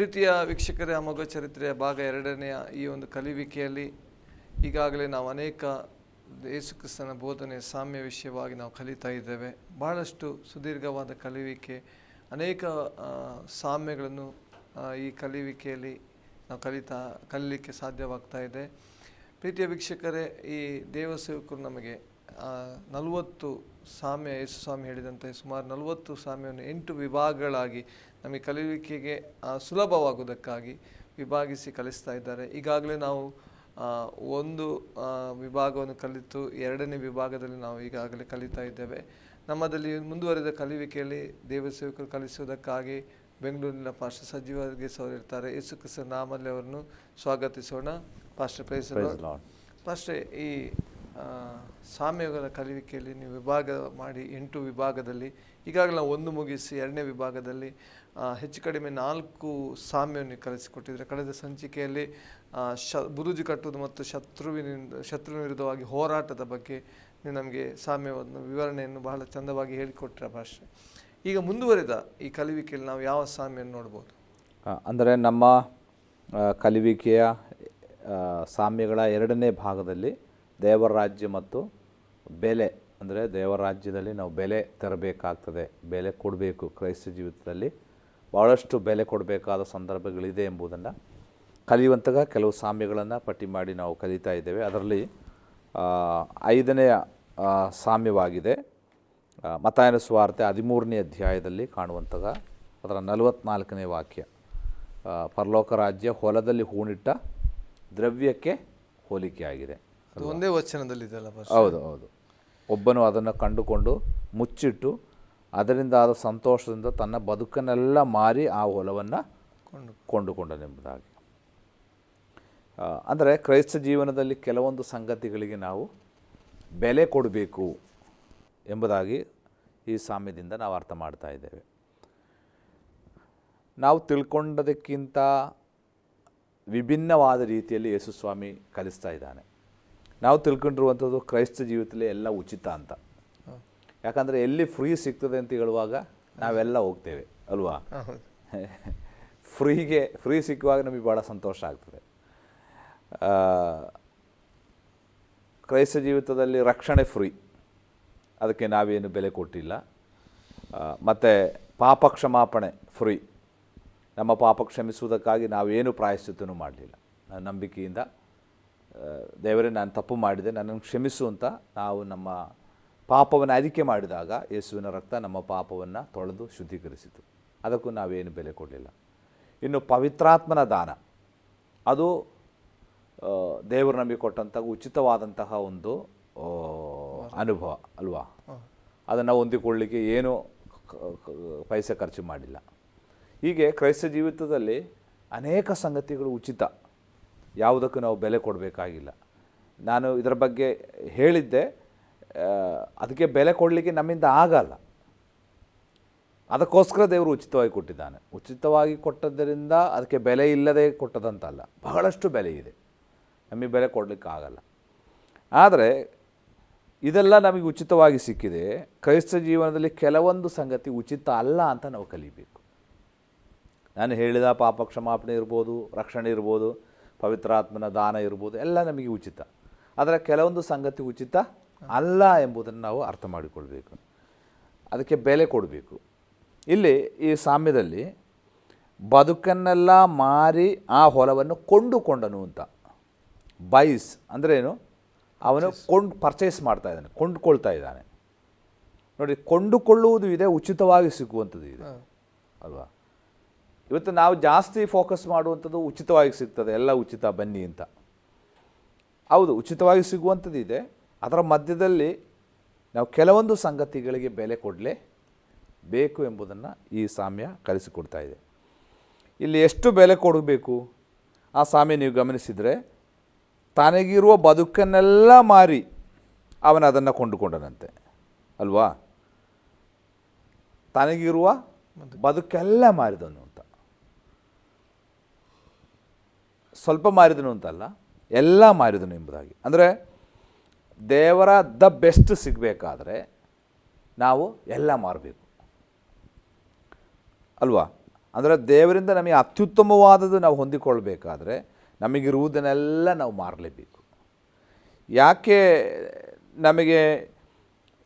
ಪ್ರೀತಿಯ ವೀಕ್ಷಕರೇ ಅಮೋಘ ಚರಿತ್ರೆಯ ಭಾಗ ಎರಡನೆಯ ಈ ಒಂದು ಕಲಿವಿಕೆಯಲ್ಲಿ ಈಗಾಗಲೇ ನಾವು ಅನೇಕ ಯೇಸು ಕ್ರಿಸ್ತನ ಬೋಧನೆ ಸಾಮ್ಯ ವಿಷಯವಾಗಿ ನಾವು ಕಲಿತಾ ಇದ್ದೇವೆ. ಬಹಳಷ್ಟು ಸುದೀರ್ಘವಾದ ಕಲಿವಿಕೆ ಅನೇಕ ಸಾಮ್ಯಗಳನ್ನು ಈ ಕಲಿವಿಕೆಯಲ್ಲಿ ನಾವು ಕಲಿತಾ, ಕಲೀಲಿಕ್ಕೆ ಸಾಧ್ಯವಾಗ್ತಾ ಇದೆ. ಪ್ರೀತಿಯ ವೀಕ್ಷಕರೇ, ಈ ದೇವಸೇವಕರು ನಮಗೆ ನಲವತ್ತು ಸಾಮ್ಯ, ಯೇಸು ಸ್ವಾಮಿ ಹೇಳಿದಂತೆ ಸುಮಾರು ನಲವತ್ತು ಸಾಮ್ಯವನ್ನು ಎಂಟು ವಿಭಾಗಗಳಾಗಿ ನಮಗೆ ಕಲಿಯುವಿಕೆಗೆ ಸುಲಭವಾಗುವುದಕ್ಕಾಗಿ ವಿಭಾಗಿಸಿ ಕಲಿಸ್ತಾ ಇದ್ದಾರೆ. ಈಗಾಗಲೇ ನಾವು ಒಂದು ವಿಭಾಗವನ್ನು ಕಲಿತು ಎರಡನೇ ವಿಭಾಗದಲ್ಲಿ ನಾವು ಈಗಾಗಲೇ ಕಲಿತಾ ಇದ್ದೇವೆ. ನಮ್ಮದಲ್ಲಿ ಮುಂದುವರೆದ ಕಲಿಯುವಿಕೆಯಲ್ಲಿ ದೇವಸೇವಕರು ಕಲಿಸುವುದಕ್ಕಾಗಿ ಬೆಂಗಳೂರಿನ ಪಾಸ್ಟರ್ ಸಜೀವ ಸೌರಿರ್ತಾರೆ ಇರ್ತಾರೆ ಯೇಸು ಕ್ರಿಸ್ತ ನಾಮಲ್ಲಿ ಅವರನ್ನು ಸ್ವಾಗತಿಸೋಣ. ಪಾಸ್ಟರ್ ಪ್ರೇಸ್ ಪಾಶ್ರೆ ಪಾಸ್ಟರ್ ಈ ಸಾಮ್ಯಗಳ ಕಲಿವಿಕೆಯಲ್ಲಿ ನೀವು ವಿಭಾಗ ಮಾಡಿ ಎಂಟು ವಿಭಾಗದಲ್ಲಿ, ಈಗಾಗಲೇ ನಾವು ಒಂದು ಮುಗಿಸಿ ಎರಡನೇ ವಿಭಾಗದಲ್ಲಿ ಹೆಚ್ಚು ಕಡಿಮೆ ನಾಲ್ಕು ಸಾಮ್ಯವನ್ನು ಕಲಿಸಿಕೊಟ್ಟಿದ್ದರೆ. ಕಳೆದ ಸಂಚಿಕೆಯಲ್ಲಿ ಶ, ಬುರುಜು ಕಟ್ಟುವುದು ಮತ್ತು ಶತ್ರುವಿನಿಂದ, ಶತ್ರುವಿನ ವಿರುದ್ಧವಾಗಿ ಹೋರಾಟದ ಬಗ್ಗೆ ನೀವು ನಮಗೆ ಸಾಮ್ಯವನ್ನು, ವಿವರಣೆಯನ್ನು ಬಹಳ ಚಂದವಾಗಿ ಹೇಳಿಕೊಟ್ಟಿರ ಭಾಷೆ ಈಗ ಮುಂದುವರೆದ ಈ ಕಲಿವಿಕೆಯಲ್ಲಿ ನಾವು ಯಾವ ಸಾಮ್ಯವನ್ನು ನೋಡ್ಬೋದು? ಅಂದರೆ ನಮ್ಮ ಕಲಿವಿಕೆಯ ಸಾಮ್ಯಗಳ ಎರಡನೇ ಭಾಗದಲ್ಲಿ ದೇವರ ರಾಜ್ಯ ಮತ್ತು ಬೆಲೆ, ಅಂದರೆ ದೇವರ ರಾಜ್ಯದಲ್ಲಿ ನಾವು ಬೆಲೆ ತರಬೇಕಾಗ್ತದೆ, ಬೆಲೆ ಕೊಡಬೇಕು ಕ್ರೈಸ್ತ ಜೀವಿತದಲ್ಲಿ. ಭಾಳಷ್ಟು ಬೆಲೆ ಕೊಡಬೇಕಾದ ಸಂದರ್ಭಗಳಿದೆ ಎಂಬುದನ್ನು ಕಲಿಯುವಂತಹ ಕೆಲವು ಸಾಮ್ಯಗಳನ್ನು ಪಟ್ಟಿ ಮಾಡಿ ನಾವು ಕಲಿತಾ ಇದ್ದೇವೆ. ಅದರಲ್ಲಿ ಐದನೆಯ ಸಾಮ್ಯವಾಗಿದೆ. ಮತಾಯನ ಸ್ವಾರ್ಥೆ ಹದಿಮೂರನೇ ಅಧ್ಯಾಯದಲ್ಲಿ ಕಾಣುವಂತಹ ಅದರ ನಲವತ್ನಾಲ್ಕನೇ ವಾಕ್ಯ. ಪರಲೋಕ ರಾಜ್ಯ ಹೊಲದಲ್ಲಿ ಹೂಣಿಟ್ಟ ದ್ರವ್ಯಕ್ಕೆ ಹೋಲಿಕೆಯಾಗಿದೆ. ಒಂದೇ ವಚನದಲ್ಲಿ ಹೌದು ಹೌದು. ಒಬ್ಬನು ಅದನ್ನು ಕಂಡುಕೊಂಡು ಮುಚ್ಚಿಟ್ಟು ಅದರಿಂದ ಆದ ಸಂತೋಷದಿಂದ ತನ್ನ ಬದುಕನ್ನೆಲ್ಲ ಮಾರಿ ಆ ಹೊಲವನ್ನು ಕೊಂಡು ಕೊಂಡುಕೊಂಡನೆಂಬುದಾಗಿ. ಅಂದರೆ ಕ್ರೈಸ್ತ ಜೀವನದಲ್ಲಿ ಕೆಲವೊಂದು ಸಂಗತಿಗಳಿಗೆ ನಾವು ಬೆಲೆ ಕೊಡಬೇಕು ಎಂಬುದಾಗಿ ಈ ಸಾಮ್ಯದಿಂದ ನಾವು ಅರ್ಥ ಮಾಡ್ತಾ ಇದ್ದೇವೆ. ನಾವು ತಿಳ್ಕೊಂಡದಕ್ಕಿಂತ ವಿಭಿನ್ನವಾದ ರೀತಿಯಲ್ಲಿ ಯೇಸುಸ್ವಾಮಿ ಕಲಿಸ್ತಾ ಇದ್ದಾನೆ. ನಾವು ತಿಳ್ಕೊಂಡಿರುವಂಥದ್ದು ಕ್ರೈಸ್ತ ಜೀವಿತದಲ್ಲಿ ಎಲ್ಲ ಉಚಿತ ಅಂತ. ಯಾಕಂದರೆ ಎಲ್ಲಿ ಫ್ರೀ ಸಿಗ್ತದೆ ಅಂತ ಹೇಳುವಾಗ ನಾವೆಲ್ಲ ಹೋಗ್ತೇವೆ ಅಲ್ವಾ? ಫ್ರೀಗೆ ಫ್ರೀ ಸಿಕ್ಕುವಾಗ ನಮಗೆ ಭಾಳ ಸಂತೋಷ ಆಗ್ತದೆ. ಕ್ರೈಸ್ತ ಜೀವಿತದಲ್ಲಿ ರಕ್ಷಣೆ ಫ್ರೀ. ಅದಕ್ಕೆ ನಾವೇನು ಬೆಲೆ ಕೊಟ್ಟಿಲ್ಲ. ಮತ್ತು ಪಾಪ ಕ್ಷಮಾಪಣೆ ಫ್ರೀ. ನಮ್ಮ ಪಾಪ ಕ್ಷಮಿಸುವುದಕ್ಕಾಗಿ ನಾವೇನು ಪ್ರಾಯಶ್ಚಿತ್ತನೂ ಮಾಡಲಿಲ್ಲ. ನಂಬಿಕೆಯಿಂದ ದೇವರೇ ನಾನು ತಪ್ಪು ಮಾಡಿದೆ. ನನ್ನನ್ನು ಕ್ಷಮಿಸು ಅಂತ ನಾವು ನಮ್ಮ ಪಾಪವನ್ನು ಅರಿಕೆ ಮಾಡಿದಾಗ ಯೇಸುವಿನ ರಕ್ತ ನಮ್ಮ ಪಾಪವನ್ನು ತೊಳೆದು ಶುದ್ಧೀಕರಿಸಿತು. ಅದಕ್ಕೂ ನಾವೇನು ಬೆಲೆ ಕೊಡಲಿಲ್ಲ. ಇನ್ನು ಪವಿತ್ರಾತ್ಮನ ದಾನ. ಅದು ದೇವರು ನಮಗೆ ಕೊಟ್ಟಂತಹ ಉಚಿತವಾದಂತಹ ಒಂದು ಅನುಭವ ಅಲ್ವಾ? ಅದನ್ನು ಹೊಂದಿಕೊಳ್ಳಿಕ್ಕೆ ಏನು ಪೈಸೆ ಖರ್ಚು ಮಾಡಿಲ್ಲ. ಹೀಗೆ ಕ್ರೈಸ್ತ ಜೀವಿತದಲ್ಲಿ ಅನೇಕ ಸಂಗತಿಗಳು ಉಚಿತ. ಯಾವುದಕ್ಕೂ ನಾವು ಬೆಲೆ ಕೊಡಬೇಕಾಗಿಲ್ಲ. ನಾನು ಇದರ ಬಗ್ಗೆ ಹೇಳಿದ್ದೆ ಅದಕ್ಕೆ ಬೆಲೆ ಕೊಡಲಿಕ್ಕೆ ನಮ್ಮಿಂದ ಆಗಲ್ಲ. ಅದಕ್ಕೋಸ್ಕರ ದೇವರು ಉಚಿತವಾಗಿ ಕೊಟ್ಟಿದ್ದಾನೆ. ಉಚಿತವಾಗಿ ಕೊಟ್ಟದ್ದರಿಂದ ಅದಕ್ಕೆ ಬೆಲೆ ಇಲ್ಲದೆ ಕೊಟ್ಟದಂತಲ್ಲ, ಬಹಳಷ್ಟು ಬೆಲೆ ಇದೆ. ನಮಗೆ ಬೆಲೆ ಕೊಡಲಿಕ್ಕೆ ಆಗಲ್ಲ. ಆದರೆ ಇದೆಲ್ಲ ನಮಗೆ ಉಚಿತವಾಗಿ ಸಿಕ್ಕಿದೆ. ಕ್ರೈಸ್ತ ಜೀವನದಲ್ಲಿ ಕೆಲವೊಂದು ಸಂಗತಿ ಉಚಿತ ಅಲ್ಲ ಅಂತ ನಾವು ಕಲಿಬೇಕು. ನಾನು ಹೇಳಿದ ಪಾಪ ಕ್ಷಮಾಪಣೆ ಇರ್ಬೋದು, ರಕ್ಷಣೆ ಇರ್ಬೋದು ಪವಿತ್ರಾತ್ಮನ ದಾನ ಇರ್ಬೋದು ಎಲ್ಲ ನಮಗೆ ಉಚಿತ. ಆದರೆ ಕೆಲವೊಂದು ಸಂಗತಿ ಉಚಿತ ಅಲ್ಲ ಎಂಬುದನ್ನು ನಾವು ಅರ್ಥ ಮಾಡಿಕೊಳ್ಬೇಕು. ಅದಕ್ಕೆ ಬೆಲೆ ಕೊಡಬೇಕು. ಇಲ್ಲಿ ಈ ಸಾಮ್ಯದಲ್ಲಿ ಬದುಕನ್ನೆಲ್ಲ ಮಾರಿ ಆ ಹೊಲವನ್ನು ಕೊಂಡುಕೊಂಡನು ಅಂತ. ಬೈಸ್ ಅಂದರೆ ಏನು? ಅವನು ಕೊಂಡು ಪರ್ಚೇಸ್ ಮಾಡ್ತಾ ಇದ್ದಾನೆ ಕೊಂಡುಕೊಳ್ತಾ ಇದ್ದಾನೆ. ನೋಡಿ ಕೊಂಡುಕೊಳ್ಳುವುದು ಇದೆ ಉಚಿತವಾಗಿ ಸಿಗುವಂಥದ್ದು ಇದೆ. ಅಲ್ವಾ? ಇವತ್ತು ನಾವು ಜಾಸ್ತಿ ಫೋಕಸ್ ಮಾಡುವಂಥದ್ದು ಉಚಿತವಾಗಿ ಸಿಗ್ತದೆ. ಎಲ್ಲ ಉಚಿತ ಬನ್ನಿ ಅಂತ. ಹೌದು ಉಚಿತವಾಗಿ ಸಿಗುವಂಥದ್ದು ಇದೆ ಅದರ ಮಧ್ಯದಲ್ಲಿ ನಾವು ಕೆಲವೊಂದು ಸಂಗತಿಗಳಿಗೆ ಬೆಲೆ ಕೊಡಲೇ ಬೇಕು ಎಂಬುದನ್ನು ಈ ಸಾಮ್ಯ ಕಲಿಸಿಕೊಡ್ತಾ ಇದೆ. ಇಲ್ಲಿ ಎಷ್ಟು ಬೆಲೆ ಕೊಡಬೇಕು? ಆ ಸಾಮ್ಯ ನೀವು ಗಮನಿಸಿದರೆ ತನಗಿರುವ ಬದುಕನ್ನೆಲ್ಲ ಮಾರಿ ಅವನು ಅದನ್ನು ಕೊಂಡುಕೊಂಡನಂತೆ. ಅಲ್ವಾ? ತನಗಿರುವ ಬದುಕೆಲ್ಲ ಮಾರಿದನು ಅಂತ ಸ್ವಲ್ಪ ಮಾರಿದನು ಅಂತಲ್ಲ, ಎಲ್ಲ ಮಾರಿದನು ಎಂಬುದಾಗಿ. ಅಂದರೆ, ದೇವರ ದ ಬೆಸ್ಟ್ ಸಿಗಬೇಕಾದ್ರೆ ನಾವು ಎಲ್ಲ ಮಾರಬೇಕು. ಅಲ್ವಾ? ಅಂದರೆ, ದೇವರಿಂದ ನಮಗೆ ಅತ್ಯುತ್ತಮವಾದದ್ದು ನಾವು ಹೊಂದಿಕೊಳ್ಬೇಕಾದ್ರೆ ನಮಗಿರುವುದನ್ನೆಲ್ಲ ನಾವು ಮಾರಲೇಬೇಕು. ಯಾಕೆ ನಮಗೆ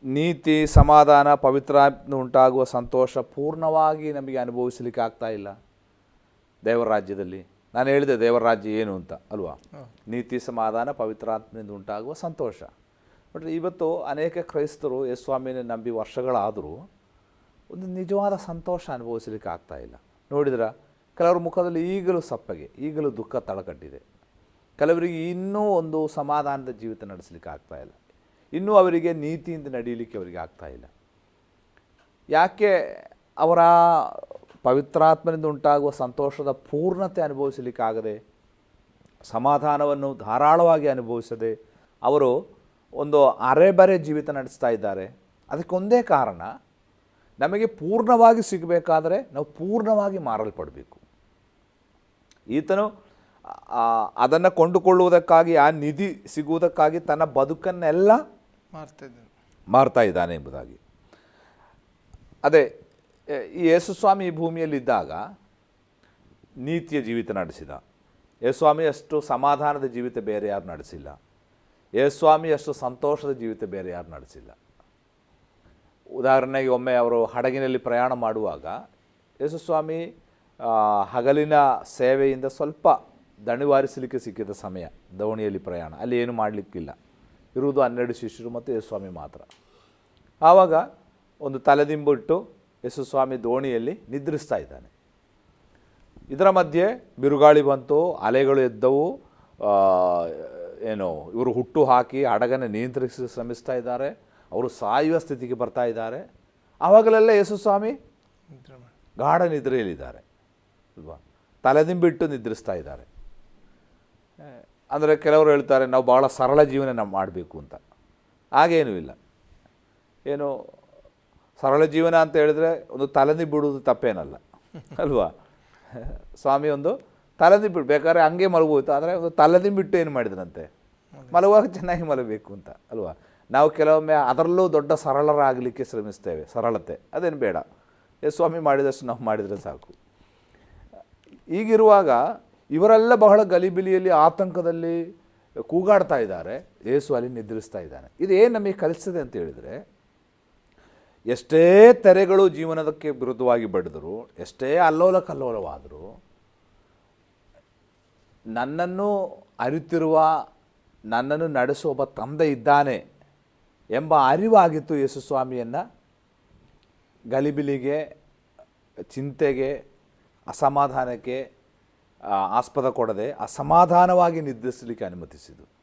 ನೀತಿ, ಸಮಾಧಾನ, ಪವಿತ್ರ ಉಂಟಾಗುವ ಸಂತೋಷ ಪೂರ್ಣವಾಗಿ ನಮಗೆ ಅನುಭವಿಸಲಿಕ್ಕೆ ಆಗ್ತಾ ಇಲ್ಲ ದೇವರ ರಾಜ್ಯದಲ್ಲಿ? ನಾನು ಹೇಳಿದೆ ದೇವರ ರಾಜ್ಯ ಏನು ಅಂತ ಅಲ್ವಾ? ನೀತಿ ಸಮಾಧಾನ ಪವಿತ್ರಾತ್ಮದಿಂದ ಉಂಟಾಗುವ ಸಂತೋಷ. ಬಟ್ ಇವತ್ತು ಅನೇಕ ಕ್ರೈಸ್ತರು ಯಸ್ವಾಮಿನ ನಂಬಿ ವರ್ಷಗಳಾದರೂ ಒಂದು ನಿಜವಾದ ಸಂತೋಷ ಅನುಭವಿಸಲಿಕ್ಕೆ ಆಗ್ತಾ ಇಲ್ಲ. ನೋಡಿದ್ರ ಕೆಲವರ ಮುಖದಲ್ಲಿ ಈಗಲೂ ಸಪ್ಪಗೆ ಈಗಲೂ ದುಃಖ ತಳಕಟ್ಟಿದೆ. ಕೆಲವರಿಗೆ ಇನ್ನೂ ಒಂದು ಸಮಾಧಾನದ ಜೀವಿತ ನಡೆಸಲಿಕ್ಕೆ ಆಗ್ತಾ ಇಲ್ಲ. ಇನ್ನೂ ಅವರಿಗೆ ನೀತಿಯಿಂದ ನಡೆಯಲಿಕ್ಕೆ ಅವರಿಗೆ ಆಗ್ತಾ ಇಲ್ಲ. ಯಾಕೆ ಅವರ ಪವಿತ್ರಾತ್ಮನಿಂದ ಉಂಟಾಗುವ ಸಂತೋಷದ ಪೂರ್ಣತೆ ಅನುಭವಿಸಲಿಕ್ಕಾಗದೆ ಸಮಾಧಾನವನ್ನು ಧಾರಾಳವಾಗಿ ಅನುಭವಿಸದೆ ಅವರು ಒಂದು ಅರೆಬರೆ ಜೀವಿತ ನಡೆಸ್ತಾ ಇದ್ದಾರೆ. ಅದಕ್ಕೊಂದೇ ಕಾರಣ ನಮಗೆ ಪೂರ್ಣವಾಗಿ ಸಿಗಬೇಕಾದರೆ ನಾವು ಪೂರ್ಣವಾಗಿ ಮಾರಲ್ಪಡಬೇಕು. ಈತನು ಅದನ್ನು ಕೊಂಡುಕೊಳ್ಳುವುದಕ್ಕಾಗಿ ಆ ನಿಧಿ ಸಿಗುವುದಕ್ಕಾಗಿ ತನ್ನ ಬದುಕನ್ನೆಲ್ಲ ಮಾರ್ತಾ ಇದ್ದಾನೆ ಎಂಬುದಾಗಿ. ಅದೇ ಯೇಸುಸ್ವಾಮಿ ಭೂಮಿಯಲ್ಲಿದ್ದಾಗ ನೀತಿಯ ಜೀವಿತ ನಡೆಸಿದ. ಯೇಸುಸ್ವಾಮಿ ಅಷ್ಟು ಸಮಾಧಾನದ ಜೀವಿತ ಬೇರೆ ಯಾರು ನಡೆಸಿಲ್ಲ. ಯೇಸುಸ್ವಾಮಿ ಅಷ್ಟು ಸಂತೋಷದ ಜೀವಿತ ಬೇರೆ ಯಾರು ನಡೆಸಿಲ್ಲ. ಉದಾಹರಣೆಗೆ ಒಮ್ಮೆ ಅವರು ಹಡಗಿನಲ್ಲಿ ಪ್ರಯಾಣ ಮಾಡುವಾಗ ಯೇಸುಸ್ವಾಮಿ ಹಗಲಿನ ಸೇವೆಯಿಂದ ಸ್ವಲ್ಪ ದಣಿವಾರಿಸಲಿಕ್ಕೆ ಸಿಕ್ಕಿದ ಸಮಯ ದೋಣಿಯಲ್ಲಿ ಪ್ರಯಾಣ. ಅಲ್ಲಿ ಏನು ಮಾಡಲಿಕ್ಕಿಲ್ಲ. ಇರುವುದು ಹನ್ನೆರಡು ಶಿಷ್ಯರು ಮತ್ತು ಯೇಸುಸ್ವಾಮಿ ಮಾತ್ರ. ಆವಾಗ ಒಂದು ತಲೆದಿಂಬು ಇಟ್ಟು ಯೇಸುಸ್ವಾಮಿ ದೋಣಿಯಲ್ಲಿ ನಿದ್ರಿಸ್ತಾ ಇದ್ದಾನೆ. ಇದರ ಮಧ್ಯೆ ಬಿರುಗಾಳಿ ಬಂತು, ಅಲೆಗಳು ಎದ್ದವು ಏನು, ಇವರು ಹುಟ್ಟು ಹಾಕಿ ಹಡಗನ್ನು ನಿಯಂತ್ರಿಸಿ ಶ್ರಮಿಸ್ತಾ ಇದ್ದಾರೆ, ಅವರು ಸಾಯುವ ಸ್ಥಿತಿಗೆ ಬರ್ತಾ ಇದ್ದಾರೆ. ಆವಾಗಲೆಲ್ಲ ಯೇಸುಸ್ವಾಮಿ ಗಾಢ ನಿದ್ರೆಯಲ್ಲಿದ್ದಾರೆ. ಅಲ್ವಾ ತಲೆದಿಂಬಿಟ್ಟು ನಿದ್ರಿಸ್ತಾ ಇದ್ದಾರೆ. ಅಂದರೆ ಕೆಲವರು ಹೇಳ್ತಾರೆ, ನಾವು ಭಾಳ ಸರಳ ಜೀವನ ನಾವು ಮಾಡಬೇಕು ಅಂತ. ಹಾಗೇನೂ ಇಲ್ಲ. ಏನು ಸರಳ ಜೀವನ ಅಂತ ಹೇಳಿದ್ರೆ ಒಂದು ತಲೆನಿ ಬಿಡುವುದು ತಪ್ಪೇನಲ್ಲ. ಅಲ್ವಾ? ಸ್ವಾಮಿ ಒಂದು ತಲೆದಿಂಬಿಟ್ಟು ಬೇಕಾದ್ರೆ ಹಂಗೆ ಮಲಗೋಯ್ತು ಆದರೆ ಒಂದು ತಲೆದಿ ಬಿಟ್ಟು ಏನು ಮಾಡಿದ್ರಂತೆ? ಮಲಗುವಾಗ ಚೆನ್ನಾಗಿ ಮಲಗಬೇಕು ಅಂತ ಅಲ್ವಾ? ನಾವು ಕೆಲವೊಮ್ಮೆ ಅದರಲ್ಲೂ ದೊಡ್ಡ ಸರಳರಾಗಲಿಕ್ಕೆ ಶ್ರಮಿಸ್ತೇವೆ ಸರಳತೆ ಅದೇನು ಬೇಡ. ಏ ಸ್ವಾಮಿ ಮಾಡಿದಷ್ಟು ನಾವು ಮಾಡಿದರೆ ಸಾಕು. ಈಗಿರುವಾಗ ಇವರೆಲ್ಲ ಬಹಳ ಗಲಿಬಿಲಿಯಲ್ಲಿ ಆತಂಕದಲ್ಲಿ ಕೂಗಾಡ್ತಾ ಇದ್ದಾರೆ ಯೇಸು ಅಲ್ಲಿ ನಿದ್ರಿಸ್ತಾ ಇದ್ದಾನೆ. ಇದು ಏನು ನಮಗೆ ಕಲಿಸ್ತದೆ ಅಂತ ಹೇಳಿದರೆ ಎಷ್ಟೇ ತೆರೆಗಳು ಜೀವನದಕ್ಕೆ ವಿರುದ್ಧವಾಗಿ ಬಡಿದರು, ಎಷ್ಟೇ ಅಲ್ಲೋಲ ಕಲ್ಲೋಲವಾದರೂ ನನ್ನನ್ನು ಅರಿತಿರುವ, ನನ್ನನ್ನು ನಡೆಸುವ ಒಬ್ಬ ತಂದೆ ಇದ್ದಾನೆ ಎಂಬ ಅರಿವಾಗಿತ್ತು ಯೇಸುಸ್ವಾಮಿಯನ್ನು ಗಲಿಬಿಲಿಗೆ, ಚಿಂತೆಗೆ, ಅಸಮಾಧಾನಕ್ಕೆ ಆಸ್ಪದ ಕೊಡದೆ ಅಸಮಾಧಾನವಾಗಿ ನಿದ್ರಿಸಲಿಕ್ಕೆ ಅನುಮತಿಸಿದ್ದು.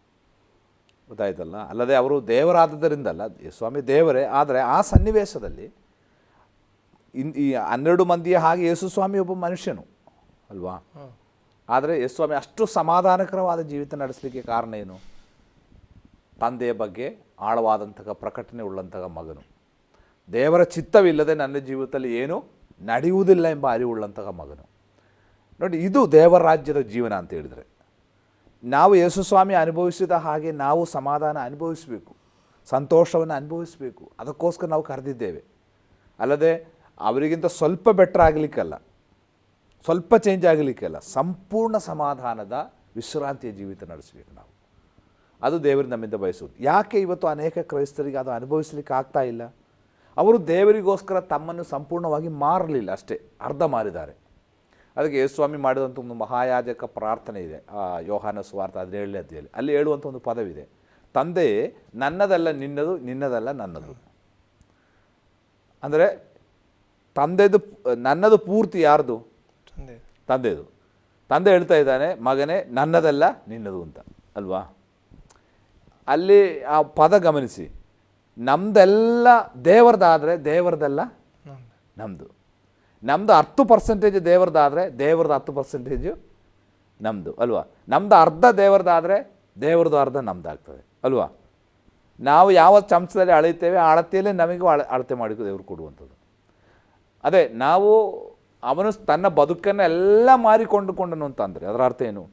ಗೊತ್ತಾಯ್ತಲ್ಲ ಅಲ್ಲದೆ ಅವರು ದೇವರಾದದರಿಂದಲ್ಲ ಸ್ವಾಮಿ ದೇವರೇ ಆದರೆ ಆ ಸನ್ನಿವೇಶದಲ್ಲಿ ಇನ್ ಈ ಹನ್ನೆರಡು ಮಂದಿಯ ಹಾಗೆ ಯೇಸು ಸ್ವಾಮಿ ಒಬ್ಬ ಮನುಷ್ಯನು ಅಲ್ವಾ? ಆದರೆ ಯೇಸು ಸ್ವಾಮಿ ಅಷ್ಟು ಸಮಾಧಾನಕರವಾದ ಜೀವಿತ ನಡೆಸಲಿಕ್ಕೆ ಕಾರಣ ಏನು? ತಂದೆಯ ಬಗ್ಗೆ ಆಳವಾದಂತಹ ಪ್ರಕಟಣೆ ಉಳ್ಳಂತಹ ಮಗನು. ದೇವರ ಚಿತ್ತವಿಲ್ಲದೆ ನನ್ನ ಜೀವಿತದಲ್ಲಿ ಏನು ನಡೆಯುವುದಿಲ್ಲ ಎಂಬ ಅರಿವುಳ್ಳಂತಹ ಮಗನು. ನೋಡಿ ಇದು ದೇವರ ರಾಜ್ಯದ ಜೀವನ ಅಂತ ಹೇಳಿದರೆ. ನಾವು ಯೇಸುಸ್ವಾಮಿ ಅನುಭವಿಸಿದ ಹಾಗೆ ನಾವು ಸಮಾಧಾನ ಅನುಭವಿಸಬೇಕು, ಸಂತೋಷವನ್ನು ಅನುಭವಿಸಬೇಕು, ಅದಕ್ಕೋಸ್ಕರ ನಾವು ಕರೆದಿದ್ದೇವೆ. ಅಲ್ಲದೆ ಅವರಿಗಿಂತ ಸ್ವಲ್ಪ ಬೆಟ್ರ್ ಆಗಲಿಕ್ಕಲ್ಲ, ಸ್ವಲ್ಪ ಚೇಂಜ್ ಆಗಲಿಕ್ಕಲ್ಲ, ಸಂಪೂರ್ಣ ಸಮಾಧಾನದ ವಿಶ್ರಾಂತಿಯ ಜೀವಿತ ನಡೆಸಬೇಕು ನಾವು. ಅದು ದೇವರು ನಮ್ಮಿಂದ ಬಯಸುವುದು. ಯಾಕೆ ಇವತ್ತು ಅನೇಕ ಕ್ರೈಸ್ತರಿಗೆ ಅದು ಅನುಭವಿಸಲಿಕ್ಕೆ ಆಗ್ತಾ ಇಲ್ಲ? ಅವರು ದೇವರಿಗೋಸ್ಕರ ತಮ್ಮನ್ನು ಸಂಪೂರ್ಣವಾಗಿ ಮಾರಲಿಲ್ಲ ಅಷ್ಟೇ, ಅರ್ಧ ಮಾರಿದ್ದಾರೆ. ಅದಕ್ಕೆ ಯೇಸುಸ್ವಾಮಿ ಮಾಡಿದಂಥ ಒಂದು ಮಹಾಯಾಜಕ ಪ್ರಾರ್ಥನೆ ಇದೆ. ಆ ಯೋಹಾನ ಸ್ವಾರ್ಥ ಹದಿನೇಳನೇ ಅಧ್ಯಾಯಲ್ಲಿ ಅಲ್ಲಿ ಹೇಳುವಂಥ ಒಂದು ಪದವಿದೆ. ತಂದೆ ನನ್ನದಲ್ಲ ನಿನ್ನದು ನಿನ್ನದಲ್ಲ ನನ್ನದು. ಅಂದರೆ ತಂದೆದು ನನ್ನದು ಪೂರ್ತಿ ಯಾರ್ದು? ತಂದೆ. ತಂದೆದು. ತಂದೆ ಹೇಳ್ತಾ ಇದ್ದಾನೆ ಮಗನೇ ನನ್ನದಲ್ಲ ನಿನ್ನದು ಅಂತ. ಅಲ್ವಾ? ಅಲ್ಲಿ ಆ ಪದ ಗಮನಿಸಿ. ನಮ್ದೆಲ್ಲ ದೇವರದಾದರೆ ದೇವರದಲ್ಲ ನಮ್ಮದು ನಮ್ಮದು ಹತ್ತು ಪರ್ಸೆಂಟೇಜ್ ದೇವ್ರದ್ದಾದರೆ ದೇವ್ರದ್ದು ಹತ್ತು ಪರ್ಸೆಂಟೇಜು ನಮ್ಮದು ಅಲ್ವಾ? ನಮ್ಮದು ಅರ್ಧ ದೇವ್ರದ್ದಾದರೆ ದೇವ್ರದ್ದು ಅರ್ಧ ನಮ್ಮದಾಗ್ತದೆ ಅಲ್ವಾ? ನಾವು ಯಾವ ಚಮಚದಲ್ಲಿ ಅಳೀತೇವೆ ಆ ಅಳತೆಯಲ್ಲೇ ನಮಗೂ ಅಳ, ಅಳತೆ ಮಾಡಿ ದೇವರು ಕೊಡುವಂಥದ್ದು. ಅದೇ, ನಾವು ಅವನು ತನ್ನ ಬದುಕನ್ನು ಎಲ್ಲ ಮಾರಿಕೊಂಡುಕೊಂಡನು ಅಂತಂದರೆ, ಅದರ ಅರ್ಥ ಏನು?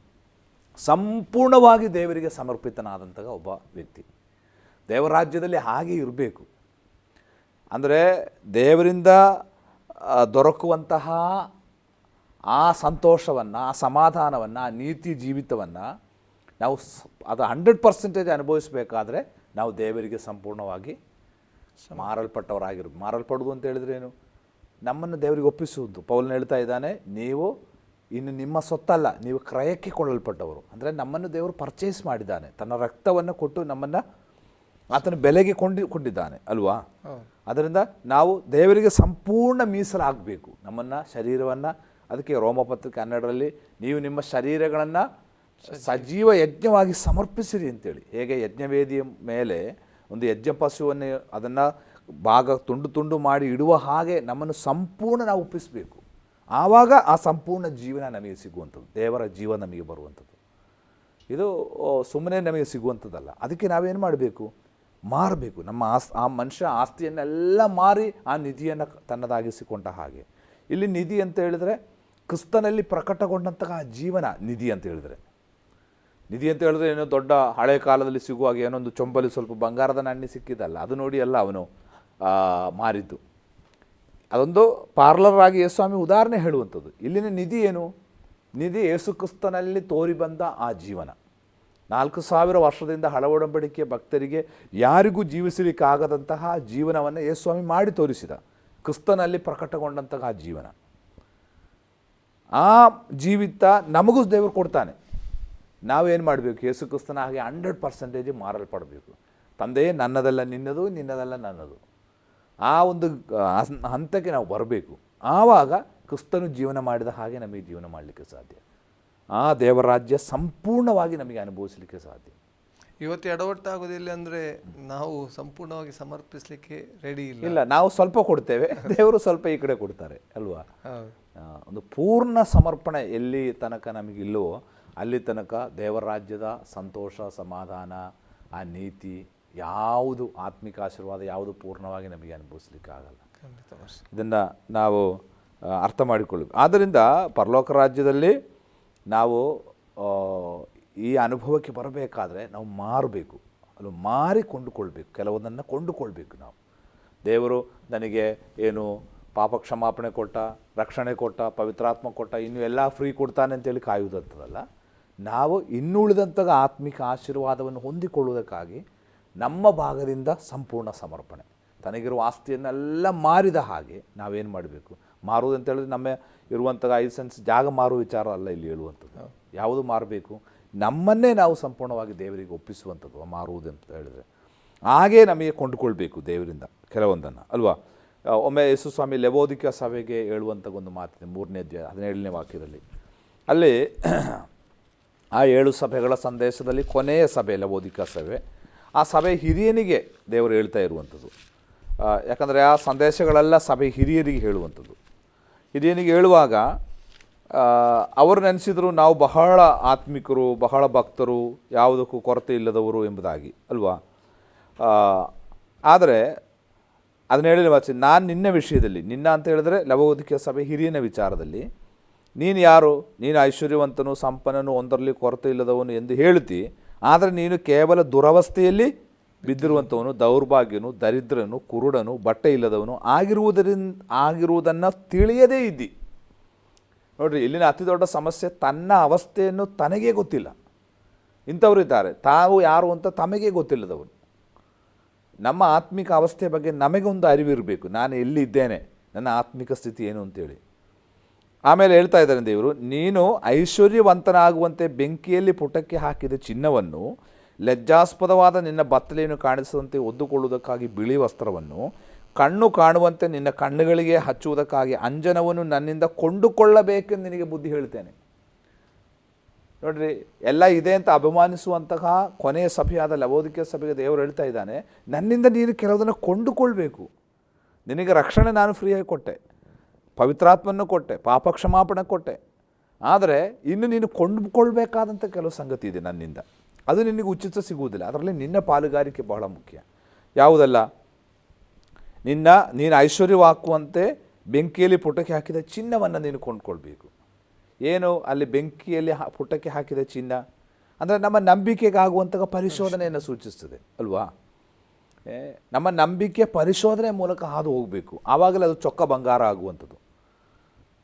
ಸಂಪೂರ್ಣವಾಗಿ ದೇವರಿಗೆ ಸಮರ್ಪಿತನಾದಂತಹ ಒಬ್ಬ ವ್ಯಕ್ತಿ. ದೇವರಾಜ್ಯದಲ್ಲಿ ಹಾಗೆ ಇರಬೇಕು. ಅಂದರೆ ದೇವರಿಂದ ದೊರಕುವಂತಹ ಆ ಸಂತೋಷವನ್ನು, ಆ ಸಮಾಧಾನವನ್ನು, ಆ ನೀತಿ ಜೀವಿತವನ್ನು ನಾವು ಅದು ಹಂಡ್ರೆಡ್ ಪರ್ಸೆಂಟೇಜ್ ಅನುಭವಿಸಬೇಕಾದ್ರೆ ನಾವು ದೇವರಿಗೆ ಸಂಪೂರ್ಣವಾಗಿ ಮಾರಲ್ಪಟ್ಟವರಾಗಿರು ಮಾರಲ್ಪಡುವುದು ಅಂತ ಹೇಳಿದ್ರೇನು ನಮ್ಮನ್ನು ದೇವರಿಗೆ ಒಪ್ಪಿಸುವುದು. ಪೌಲ್ನ ಹೇಳ್ತಾ ಇದ್ದಾನೆ, ನೀವು ಇನ್ನು ನಿಮ್ಮ ಸೊತ್ತಲ್ಲ, ನೀವು ಕ್ರಯಕ್ಕೆ ಕೊಳ್ಳಲ್ಪಟ್ಟವರು. ಅಂದರೆ ನಮ್ಮನ್ನು ದೇವರು ಪರ್ಚೇಸ್ ಮಾಡಿದ್ದಾನೆ. ತನ್ನ ರಕ್ತವನ್ನು ಕೊಟ್ಟು ನಮ್ಮನ್ನು ಆತನ ಬೆಲೆಗೆ ಕೊಂಡು ಕೊಂಡಿದ್ದಾನೆ ಅಲ್ವಾ? ಅದರಿಂದ ನಾವು ದೇವರಿಗೆ ಸಂಪೂರ್ಣ ಮೀಸಲಾಗಬೇಕು. ನಮ್ಮನ್ನು ಶರೀರವನ್ನು ಅದಕ್ಕೆ ರೋಮಪತ್ರಿಕೆ ಹನ್ನೆರಡರಲ್ಲಿ ನೀವು ನಿಮ್ಮ ಶರೀರಗಳನ್ನು ಸಜೀವ. ಯಜ್ಞವಾಗಿ ಸಮರ್ಪಿಸಿರಿ ಅಂತೇಳಿ. ಹೇಗೆ ಯಜ್ಞವೇದಿಯ ಮೇಲೆ ಒಂದು ಯಜ್ಞ ಪಶುವನ್ನು ಅದನ್ನು ಭಾಗ ತುಂಡು ತುಂಡು ಮಾಡಿ ಇಡುವ ಹಾಗೆ ನಮ್ಮನ್ನು ಸಂಪೂರ್ಣ ನಾವು ಒಪ್ಪಿಸಬೇಕು. ಆವಾಗ ಆ ಸಂಪೂರ್ಣ ಜೀವನ ನಮಗೆ ಸಿಗುವಂಥದ್ದು. ದೇವರ ಜೀವ ನಮಗೆ ಬರುವಂಥದ್ದು. ಇದು ಸುಮ್ಮನೆ ನಮಗೆ ಸಿಗುವಂಥದ್ದಲ್ಲ. ಅದಕ್ಕೆ ನಾವೇನು ಮಾಡಬೇಕು? ಮಾರಬೇಕು. ನಮ್ಮ ಆಸ್, ಆ ಮನುಷ್ಯ ಆಸ್ತಿಯನ್ನೆಲ್ಲ ಮಾರಿ ಆ ನಿಧಿಯನ್ನು ತನ್ನದಾಗಿಸಿಕೊಂಡ ಹಾಗೆ. ಇಲ್ಲಿ ನಿಧಿ ಅಂತ ಹೇಳಿದರೆ ಕ್ರಿಸ್ತನಲ್ಲಿ ಪ್ರಕಟಗೊಂಡಂತಹ ಜೀವನ ನಿಧಿ ಅಂತ ಹೇಳಿದರೆ. ನಿಧಿ ಅಂತ ಹೇಳಿದ್ರೆ ಏನೋ ದೊಡ್ಡ ಹಳೆ ಕಾಲದಲ್ಲಿ ಸಿಗುವಾಗ ಏನೊಂದು ಚೊಂಬಲಿ ಸ್ವಲ್ಪ ಬಂಗಾರದ ನಾಣ್ಯ ಸಿಕ್ಕಿದಲ್ಲ ಅದು ನೋಡಿ ಅಲ್ಲ ಅವನು ಮಾರಿದ್ದು. ಅದೊಂದು ಪಾರ್ಲರ್ ಆಗಿ ಯೇಸ್ವಾಮಿ ಉದಾಹರಣೆ ಹೇಳುವಂಥದ್ದು. ಇಲ್ಲಿನ ನಿಧಿ ಏನು? ನಿಧಿ ಯೇಸು ಕ್ರಿಸ್ತನಲ್ಲಿ ತೋರಿ ಬಂದ ಆ ಜೀವನ. ನಾಲ್ಕು ಸಾವಿರ ವರ್ಷದಿಂದ ಹಳ ಒಡಂಬಡಿಕೆ ಭಕ್ತರಿಗೆ ಯಾರಿಗೂ ಜೀವಿಸಲಿಕ್ಕಾಗದಂತಹ ಜೀವನವನ್ನು ಯೇಸ್ವಾಮಿ ಮಾಡಿ ತೋರಿಸಿದ. ಕ್ರಿಸ್ತನಲ್ಲಿ ಪ್ರಕಟಗೊಂಡಂತಹ ಜೀವನ. ಆ ಜೀವಿತ ನಮಗೂ ದೇವರು ಕೊಡ್ತಾನೆ. ನಾವೇನು ಮಾಡಬೇಕು? ಯೇಸು ಕ್ರಿಸ್ತನ ಹಾಗೆ ಹಂಡ್ರೆಡ್ ಪರ್ಸೆಂಟೇಜ್ ಮಾರಲ್ಪಡಬೇಕು. ತಂದೆ, ನನ್ನದಲ್ಲ ನಿನ್ನದು, ನಿನ್ನದಲ್ಲ ನನ್ನದು. ಆ ಒಂದು ಹಂತಕ್ಕೆ ನಾವು ಬರಬೇಕು. ಆವಾಗ ಕ್ರಿಸ್ತನು ಜೀವನ ಮಾಡಿದ ಹಾಗೆ ನಮಗೆ ಜೀವನ ಮಾಡಲಿಕ್ಕೆ ಸಾಧ್ಯ. ಆ ದೇವರಾಜ್ಯ ಸಂಪೂರ್ಣವಾಗಿ ನಮಗೆ ಅನುಭವಿಸಲಿಕ್ಕೆ ಸಾಧ್ಯ. ಇವತ್ತು ಎಡವಟ್ಟಾಗೋದಿಲ್ಲ ಅಂದರೆ ನಾವು ಸಂಪೂರ್ಣವಾಗಿ ಸಮರ್ಪಿಸಲಿಕ್ಕೆ ರೆಡಿ ಇಲ್ಲ. ಇಲ್ಲ ನಾವು ಸ್ವಲ್ಪ ಕೊಡ್ತೇವೆ. ದೇವರು ಸ್ವಲ್ಪ ಈ ಕಡೆ ಕೊಡ್ತಾರೆ ಅಲ್ವಾ? ಒಂದು ಪೂರ್ಣ ಸಮರ್ಪಣೆ ಎಲ್ಲಿ ತನಕ ನಮಗಿಲ್ಲವೋ ಅಲ್ಲಿ ತನಕ ದೇವರ ರಾಜ್ಯದ ಸಂತೋಷ ಸಮಾಧಾನ ಆ ನೀತಿ ಯಾವುದು ಆತ್ಮಿಕ ಆಶೀರ್ವಾದ ಯಾವುದು ಪೂರ್ಣವಾಗಿ ನಮಗೆ ಅನುಭವಿಸ್ಲಿಕ್ಕೆ ಆಗಲ್ಲ ಇದನ್ನು ನಾವು ಅರ್ಥ ಮಾಡಿಕೊಳ್ಳಬೇಕು. ಆದ್ದರಿಂದ ಪರಲೋಕ ರಾಜ್ಯದಲ್ಲಿ ನಾವು ಈ ಅನುಭವಕ್ಕೆ ಬರಬೇಕಾದ್ರೆ ನಾವು ಮಾರಬೇಕು. ಅದು ಮಾರಿ ಕೊಂಡುಕೊಳ್ಬೇಕು. ಕೆಲವೊಂದನ್ನು ಕೊಂಡುಕೊಳ್ಬೇಕು ನಾವು. ದೇವರು ನನಗೆ ಏನು ಪಾಪ ಕ್ಷಮಾಪಣೆ ಕೊಟ್ಟ, ರಕ್ಷಣೆ ಕೊಟ್ಟ, ಪವಿತ್ರಾತ್ಮ ಕೊಟ್ಟ, ಇನ್ನು ಎಲ್ಲ ಫ್ರೀ ಕೊಡ್ತಾನೆ ಅಂತೇಳಿ ಕಾಯುವುದಂಥದ್ದಲ್ಲ ನಾವು ಇನ್ನುಳಿದಂತಹ ಆತ್ಮಿಕ ಆಶೀರ್ವಾದವನ್ನು ಹೊಂದಿಕೊಳ್ಳುವುದಕ್ಕಾಗಿ ನಮ್ಮ ಭಾಗದಿಂದ ಸಂಪೂರ್ಣ ಸಮರ್ಪಣೆ. ತನಗಿರುವ ಆಸ್ತಿಯನ್ನೆಲ್ಲ ಮಾರಿದ ಹಾಗೆ ನಾವೇನು ಮಾಡಬೇಕು? ಮಾರುವುದಂತೇಳಿದ್ರೆ ನಮ್ಮ ಇರುವಂತಹ ಐದು ಸೆನ್ಸ್ ಜಾಗ ಮಾರೋ ವಿಚಾರ ಅಲ್ಲ ಇಲ್ಲಿ ಹೇಳುವಂಥದ್ದು. ಯಾವುದು ಮಾರಬೇಕು? ನಮ್ಮನ್ನೇ ನಾವು ಸಂಪೂರ್ಣವಾಗಿ ದೇವರಿಗೆ ಒಪ್ಪಿಸುವಂಥದ್ದು ಮಾರುವುದು ಅಂತ ಹೇಳಿದರೆ. ಹಾಗೇ ನಮಗೆ ಕೊಂಡುಕೊಳ್ಬೇಕು ದೇವರಿಂದ ಕೆಲವೊಂದನ್ನು, ಅಲ್ವಾ? ಒಮ್ಮೆ ಯೇಸು ಸ್ವಾಮಿ ಲೆಬೋದಿಕ ಸಭೆಗೆ ಹೇಳುವಂಥ ಒಂದು ಮಾತಿದೆ, ಮೂರನೇ ಅಧ್ಯಾಯ, ಹದಿನೇಳನೇ ವಾಕ್ಯದಲ್ಲಿ. ಅಲ್ಲಿ ಆ ಏಳು ಸಭೆಗಳ ಸಂದೇಶದಲ್ಲಿ ಕೊನೆಯ ಸಭೆ, ಲಬೋದಿಕ ಸಭೆ. ಆ ಸಭೆ ಹಿರಿಯನಿಗೆ ದೇವರು ಹೇಳ್ತಾ ಇರುವಂಥದ್ದು. ಯಾಕಂದರೆ ಆ ಸಂದೇಶಗಳೆಲ್ಲ ಸಭೆ ಹಿರಿಯರಿಗೆ ಹೇಳುವಂಥದ್ದು. ಹಿರಿಯನಿಗೆ ಹೇಳುವಾಗ ಅವರು ನೆನೆಸಿದ್ರು ನಾವು ಬಹಳ ಆತ್ಮಿಕರು, ಬಹಳ ಭಕ್ತರು, ಯಾವುದಕ್ಕೂ ಕೊರತೆ ಇಲ್ಲದವರು ಎಂಬುದಾಗಿ, ಅಲ್ವಾ? ಆದರೆ ಅದನ್ನ ಹೇಳಿದ ವಾಚಿ, ನಾನು ನಿನ್ನ ವಿಷಯದಲ್ಲಿ, ನಿನ್ನ ಅಂತ ಹೇಳಿದ್ರೆ ಲವೋದಿಕ ಸಭೆ ಹಿರಿಯನ ವಿಚಾರದಲ್ಲಿ, ನೀನು ಯಾರು, ನೀನು ಐಶ್ವರ್ಯವಂತನು, ಸಂಪನ್ನನು, ಒಂದರಲ್ಲಿ ಕೊರತೆ ಇಲ್ಲದವನು ಎಂದು ಹೇಳ್ತಿ, ಆದರೆ ನೀನು ಕೇವಲ ದುರವಸ್ಥೆಯಲ್ಲಿ ಬಿದ್ದಿರುವಂಥವನು, ದೌರ್ಭಾಗ್ಯನು, ದರಿದ್ರನು, ಕುರುಡನು, ಬಟ್ಟೆ ಇಲ್ಲದವನು ಆಗಿರುವುದರಿಂದ, ಆಗಿರುವುದನ್ನು ತಿಳಿಯದೇ ಇದ್ದಿ. ನೋಡ್ರಿ, ಇಲ್ಲಿನ ಅತಿ ದೊಡ್ಡ ಸಮಸ್ಯೆ ತನ್ನ ಅವಸ್ಥೆಯನ್ನು ತನಗೇ ಗೊತ್ತಿಲ್ಲ. ಇಂಥವ್ರು ಇದ್ದಾರೆ ತಾವು ಯಾರು ಅಂತ ತಮಗೆ ಗೊತ್ತಿಲ್ಲದವರು ನಮ್ಮ ಆತ್ಮಿಕ ಅವಸ್ಥೆ ಬಗ್ಗೆ ನಮಗೊಂದು ಅರಿವಿರಬೇಕು. ನಾನು ಎಲ್ಲಿದ್ದೇನೆ? ನನ್ನ ಆತ್ಮಿಕ ಸ್ಥಿತಿ ಏನು ಅಂತೇಳಿ. ಆಮೇಲೆ ಹೇಳ್ತಾ ಇದ್ದಾರೆ ದೇವರು, ನೀನು ಐಶ್ವರ್ಯವಂತನಾಗುವಂತೆ ಬೆಂಕಿಯಲ್ಲಿ ಪುಟಕ್ಕೆ ಹಾಕಿದ ಚಿನ್ನವನ್ನು ಲಜ್ಜಾಸ್ಪದವಾದ ನಿನ್ನ ಬತ್ತಲೆಯನ್ನು ಕಾಣಿಸುವಂತೆ ಒದ್ದುಕೊಳ್ಳುವುದಕ್ಕಾಗಿ ಬಿಳಿ ವಸ್ತ್ರವನ್ನು, ಕಣ್ಣು ಕಾಣುವಂತೆ ನಿನ್ನ ಕಣ್ಣುಗಳಿಗೆ ಹಚ್ಚುವುದಕ್ಕಾಗಿ ಅಂಜನವನ್ನು ನನ್ನಿಂದ ಕೊಂಡುಕೊಳ್ಳಬೇಕೆಂದು ನಿನಗೆ ಬುದ್ಧಿ ಹೇಳ್ತೇನೆ ನೋಡ್ರಿ, ಎಲ್ಲ ಇದೆ ಅಂತ ಅಭಿಮಾನಿಸುವಂತಹ ಕೊನೆಯ ಸಭೆಯಾದ ಲವೋದಿಕೆಯ ಸಭೆಗೆ ದೇವರು ಹೇಳ್ತಾ ಇದ್ದಾನೆ, ನನ್ನಿಂದ ನೀನು ಕೆಲವುದನ್ನು ಕೊಂಡುಕೊಳ್ಬೇಕು. ನಿನಗೆ ರಕ್ಷಣೆ ನಾನು ಫ್ರೀಯಾಗಿ ಕೊಟ್ಟೆ ಪವಿತ್ರಾತ್ಮನ್ನು ಕೊಟ್ಟೆ ಪಾಪ ಕ್ಷಮಾಪಣೆ ಕೊಟ್ಟೆ. ಆದರೆ ಇನ್ನು ನೀನು ಕೊಂಡುಕೊಳ್ಬೇಕಾದಂಥ ಕೆಲವು ಸಂಗತಿ ಇದೆ ನನ್ನಿಂದ. ಅದು ನಿನಗೆ ಉಚಿತ ಸಿಗುವುದಿಲ್ಲ. ಅದರಲ್ಲಿ ನಿನ್ನ ಪಾಲುಗಾರಿಕೆ ಬಹಳ ಮುಖ್ಯ. ಯಾವುದಲ್ಲ? ನಿನ್ನ, ನೀನು ಐಶ್ವರ್ಯವಾಕುವಂತೆ ಬೆಂಕಿಯಲ್ಲಿ ಪುಟಕ್ಕೆ ಹಾಕಿದ ಚಿನ್ನವನ್ನು ನೀನು ಕೊಂಡ್ಕೊಳ್ಬೇಕು. ಏನು? ಅಲ್ಲಿ ಬೆಂಕಿಯಲ್ಲಿ ಹಾ, ಪುಟಕ್ಕೆ ಹಾಕಿದ ಚಿನ್ನ. ಅಂದರೆ ನಮ್ಮ ನಂಬಿಕೆಗಾಗುವಂತಹ ಪರಿಶೋಧನೆಯನ್ನು ಸೂಚಿಸ್ತದೆ, ಅಲ್ವಾ? ನಮ್ಮ ನಂಬಿಕೆ ಪರಿಶೋಧನೆ ಮೂಲಕ ಹಾದು ಹೋಗಬೇಕು. ಆವಾಗಲೇ ಅದು ಚೊಕ್ಕ ಬಂಗಾರ ಆಗುವಂಥದ್ದು.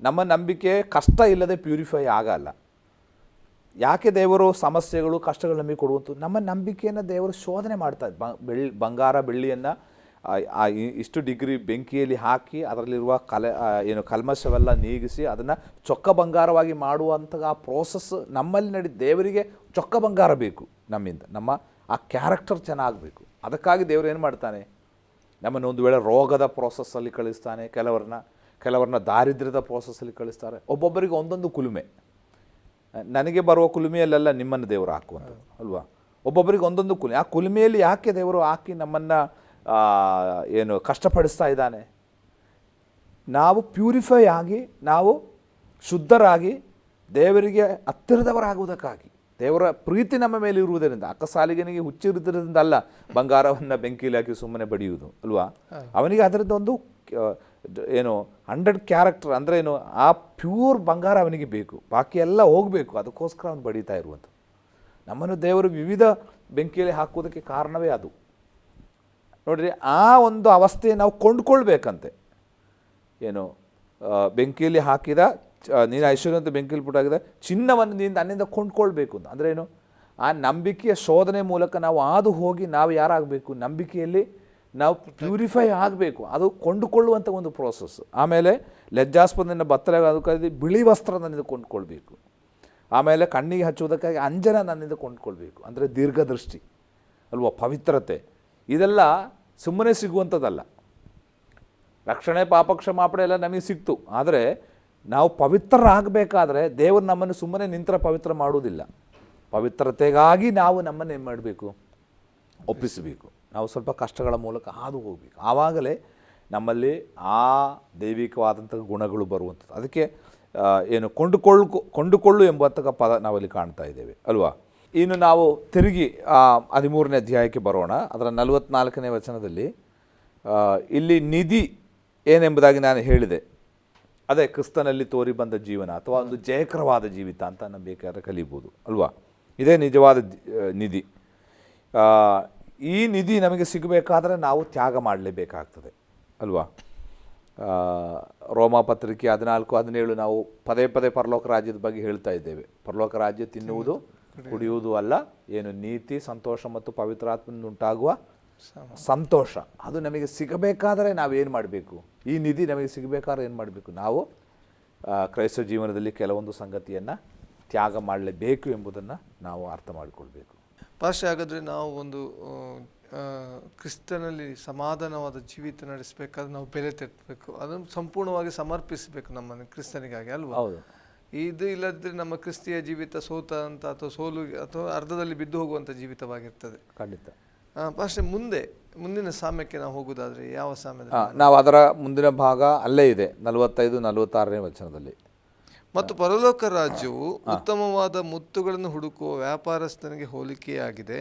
ನಮ್ಮ ನಂಬಿಕೆ ಕಷ್ಟ ಇಲ್ಲದೆ ಪ್ಯೂರಿಫೈ ಆಗಲ್ಲ. ಯಾಕೆ ದೇವರು ಸಮಸ್ಯೆಗಳು, ಕಷ್ಟಗಳು ನಮಗೆ ಕೊಡುವಂಥ ನಮ್ಮ ನಂಬಿಕೆಯನ್ನು ದೇವರು ಶೋಧನೆ ಮಾಡ್ತಾ ಬೆಳ್ಳಿ, ಬಂಗಾರ ಬೆಳ್ಳಿಯನ್ನು ಇಷ್ಟು ಡಿಗ್ರಿ ಬೆಂಕಿಯಲ್ಲಿ ಹಾಕಿ ಅದರಲ್ಲಿರುವ ಕಲೆ ಏನು ಕಲ್ಮಶವೆಲ್ಲ ನೀಗಿಸಿ ಅದನ್ನು ಚೊಕ್ಕ ಬಂಗಾರವಾಗಿ ಮಾಡುವಂಥ ಆ ಪ್ರೋಸೆಸ್ ನಮ್ಮಲ್ಲಿ ನಡಿ, ದೇವರಿಗೆ ಚೊಕ್ಕ ಬಂಗಾರ ಬೇಕು ನಮ್ಮಿಂದ. ನಮ್ಮ ಆ ಕ್ಯಾರೆಕ್ಟರ್ ಚೆನ್ನಾಗಬೇಕು. ಅದಕ್ಕಾಗಿ ದೇವರು ಏನು ಮಾಡ್ತಾನೆ? ನಮ್ಮನ್ನು ಒಂದು ವೇಳೆ ರೋಗದ ಪ್ರೋಸೆಸ್ಸಲ್ಲಿ ಕಳಿಸ್ತಾನೆ, ಕೆಲವರನ್ನ ಕೆಲವರನ್ನ ದಾರಿದ್ರ್ಯದ ಪ್ರೋಸೆಸ್ಸಲ್ಲಿ ಕಳಿಸ್ತಾರೆ. ಒಬ್ಬೊಬ್ಬರಿಗೆ ಒಂದೊಂದು ಕುಲುಮೆ. ನನಗೆ ಬರುವ ಕುಲುಮೆಯಲ್ಲೆಲ್ಲ ನಿಮ್ಮನ್ನು ದೇವರು ಹಾಕುವಂಥದ್ದು ಅಲ್ವಾ? ಒಬ್ಬೊಬ್ಬರಿಗೆ ಒಂದೊಂದು ಕುಲಿ ಆ ಕುಲುಮೆಯಲ್ಲಿ ಯಾಕೆ ದೇವರು ಹಾಕಿ ನಮ್ಮನ್ನು ಏನು ಕಷ್ಟಪಡಿಸ್ತಾ ಇದ್ದಾನೆ? ನಾವು ಪ್ಯೂರಿಫೈ ಆಗಿ ನಾವು ಶುದ್ಧರಾಗಿ ದೇವರಿಗೆ ಹತ್ತಿರದವರಾಗುವುದಕ್ಕಾಗಿ ದೇವರ ಪ್ರೀತಿ ನಮ್ಮ ಮೇಲೆ ಇರುವುದರಿಂದ ಅಕ್ಕಸಾಲಿಗನಿಗೆ ಹುಚ್ಚಿರುವುದರಿಂದ ಅಲ್ಲ ಬಂಗಾರವನ್ನು ಬೆಂಕಿಲಿ ಹಾಕಿ ಸುಮ್ಮನೆ ಬಡಿಯುವುದು ಅಲ್ವಾ? ಅವನಿಗೆ ಅದರಿಂದ ಒಂದು ಏನು ಹಂಡ್ರೆಡ್ ಕ್ಯಾರೆಕ್ಟರ್ ಅಂದರೆ ಏನು ಆ ಪ್ಯೂರ್ ಬಂಗಾರ ಅವನಿಗೆ ಬೇಕು. ಬಾಕಿ ಎಲ್ಲ ಹೋಗಬೇಕು. ಅದಕ್ಕೋಸ್ಕರ ಅವನು ಬಡಿತಾ ಇರುವಂಥ ನಮ್ಮನ್ನು ದೇವರು ವಿವಿಧ ಬೆಂಕಿಯಲ್ಲಿ ಹಾಕುವುದಕ್ಕೆ ಕಾರಣವೇ ಅದು. ನೋಡಿರಿ, ಆ ಒಂದು ಅವಸ್ಥೆ ನಾವು ಕೊಂಡ್ಕೊಳ್ಬೇಕಂತೆ. ಏನು ಬೆಂಕಿಯಲ್ಲಿ ಹಾಕಿದ ನೀನು ಐಶ್ವರ್ಯವಂತ ಬೆಂಕಿಯಲ್ಲಿ ಪುಟ್ಟ ಹಾಕಿದ ಚಿನ್ನವನ್ನು ನೀನು ನನ್ನಿಂದ ಕೊಂಡ್ಕೊಳ್ಬೇಕು ಅಂತ. ಅಂದರೆ ಏನು, ಆ ನಂಬಿಕೆಯ ಶೋಧನೆ ಮೂಲಕ ನಾವು ಆದು ಹೋಗಿ ನಾವು ಯಾರಾಗಬೇಕು? ನಂಬಿಕೆಯಲ್ಲಿ ನಾವು ಪ್ಯೂರಿಫೈ ಆಗಬೇಕು. ಅದು ಕೊಂಡುಕೊಳ್ಳುವಂಥ ಒಂದು ಪ್ರೋಸೆಸ್ ಆಮೇಲೆ ಲಜ್ಜಾಸ್ಪದನ ಅದಕ್ಕಾಗಿ ಬಿಳಿ ವಸ್ತ್ರ ನನ್ನಿಂದ ಕೊಂಡ್ಕೊಳ್ಬೇಕು. ಆಮೇಲೆ ಕಣ್ಣಿಗೆ ಹಚ್ಚುವುದಕ್ಕಾಗಿ ಅಂಜನ ನನ್ನಿಂದ ಕೊಂಡ್ಕೊಳ್ಬೇಕು. ಅಂದರೆ ದೀರ್ಘದೃಷ್ಟಿ. ಅಲ್ವಾ? ಪವಿತ್ರತೆ. ಇದೆಲ್ಲ ಸುಮ್ಮನೆ ಸಿಗುವಂಥದ್ದಲ್ಲ. ರಕ್ಷಣೆ ಪಾಪ ಮಾಪಡೆ ಎಲ್ಲ ನಮಗೆ ಸಿಕ್ತು. ಆದರೆ ನಾವು ಪವಿತ್ರರಾಗಬೇಕಾದ್ರೆ ದೇವರು ನಮ್ಮನ್ನು ಸುಮ್ಮನೆ ನಿಂತರ ಪವಿತ್ರ ಮಾಡುವುದಿಲ್ಲ. ಪವಿತ್ರತೆಗಾಗಿ ನಾವು ನಮ್ಮನ್ನು ಏನು ಮಾಡಬೇಕು? ಒಪ್ಪಿಸಬೇಕು. ನಾವು ಸ್ವಲ್ಪ ಕಷ್ಟಗಳ ಮೂಲಕ ಹಾದು ಹೋಗಬೇಕು. ಆವಾಗಲೇ ನಮ್ಮಲ್ಲಿ ಆ ದೈವಿಕವಾದಂಥ ಗುಣಗಳು ಬರುವಂಥದ್ದು. ಅದಕ್ಕೆ ಏನು ಕೊಂಡುಕೊಳ್ಳು ಕೊಂಡುಕೊಳ್ಳು ಎಂಬಂತಹ ಪದ ನಾವಲ್ಲಿ ಕಾಣ್ತಾ ಇದ್ದೇವೆ, ಅಲ್ವಾ? ಇನ್ನು ನಾವು ತಿರುಗಿ ಹದಿಮೂರನೇ ಅಧ್ಯಾಯಕ್ಕೆ ಬರೋಣ. ಅದರ ನಲವತ್ನಾಲ್ಕನೇ ವಚನದಲ್ಲಿ ಇಲ್ಲಿ ನಿಧಿ ಏನೆಂಬುದಾಗಿ ನಾನು ಹೇಳಿದೆ. ಅದೇ, ಕ್ರಿಸ್ತನಲ್ಲಿ ತೋರಿ ಬಂದ ಜೀವನ ಅಥವಾ ಒಂದು ಜಯಕರವಾದ ಜೀವಿತ ಅಂತ ನಾವು ಬೇಕಾದ್ರೆ ಕಲಿಬೋದು, ಅಲ್ವಾ? ಇದೇ ನಿಜವಾದ ನಿಧಿ. ಈ ನಿಧಿ ನಮಗೆ ಸಿಗಬೇಕಾದ್ರೆ ನಾವು ತ್ಯಾಗ ಮಾಡಲೇಬೇಕಾಗ್ತದೆ ಅಲ್ವಾ? ರೋಮಾ ಪತ್ರಿಕೆ ಹದಿನಾಲ್ಕು ಹದಿನೇಳು ನಾವು ಪದೇ ಪದೇ ಪರಲೋಕ ರಾಜ್ಯದ ಬಗ್ಗೆ ಹೇಳ್ತಾ ಇದ್ದೇವೆ. ಪರಲೋಕ ರಾಜ್ಯ ತಿನ್ನುವುದು ಕುಡಿಯುವುದು ಅಲ್ಲ ಏನು ನೀತಿ ಸಂತೋಷ ಮತ್ತು ಪವಿತ್ರಾತ್ಮದಿಂದ ಉಂಟಾಗುವ ಸಂತೋಷ. ಅದು ನಮಗೆ ಸಿಗಬೇಕಾದರೆ ನಾವೇನು ಮಾಡಬೇಕು? ಈ ನಿಧಿ ನಮಗೆ ಸಿಗಬೇಕಾದ್ರೆ ಏನು ಮಾಡಬೇಕು? ನಾವು ಕ್ರೈಸ್ತ ಜೀವನದಲ್ಲಿ ಕೆಲವೊಂದು ಸಂಗತಿಯನ್ನು ತ್ಯಾಗ ಮಾಡಲೇಬೇಕು ಎಂಬುದನ್ನು ನಾವು ಅರ್ಥ ಮಾಡಿಕೊಳ್ಬೇಕು. ಪಾಶ್ಯ ಆಗಿದ್ರೆ ನಾವು ಒಂದು ಕ್ರಿಸ್ತನಲ್ಲಿ ಸಮಾಧಾನವಾದ ಜೀವಿತ ನಡೆಸಬೇಕಾದ್ರೆ ನಾವು ಬೆಲೆ ತೆರಬೇಕು. ಅದನ್ನು ಸಂಪೂರ್ಣವಾಗಿ ಸಮರ್ಪಿಸಬೇಕು ನಮ್ಮನ್ನು ಕ್ರಿಸ್ತನಿಗಾಗಿ ಅಲ್ವಾ? ಹೌದು. ಇದು ಇಲ್ಲದ್ರೆ ನಮ್ಮ ಕ್ರಿಸ್ತಿಯ ಜೀವಿತ ಸೋತ ಅಂತ ಅಥವಾ ಸೋಲು ಅಥವಾ ಅರ್ಧದಲ್ಲಿ ಬಿದ್ದು ಹೋಗುವಂಥ ಜೀವಿತವಾಗಿರ್ತದೆ. ಖಂಡಿತ. ಆ, ಮುಂದೆ ಮುಂದಿನ ಸಾಮ್ಯಕ್ಕೆ ನಾವು ಹೋಗುವುದಾದರೆ ಯಾವ ಸಾಮ್ಯದಲ್ಲಿ? ನಾವು ಅದರ ಮುಂದಿನ ಭಾಗ ಅಲ್ಲೇ ಇದೆ ನಲವತ್ತೈದು ನಲವತ್ತಾರನೇ ವಚನದಲ್ಲಿ. ಮತ್ತು ಪರಲೋಕ ರಾಜ್ಯವು ಉತ್ತಮವಾದ ಮುತ್ತುಗಳನ್ನು ಹುಡುಕುವ ವ್ಯಾಪಾರಸ್ಥನಿಗೆ ಹೋಲಿಕೆಯಾಗಿದೆ.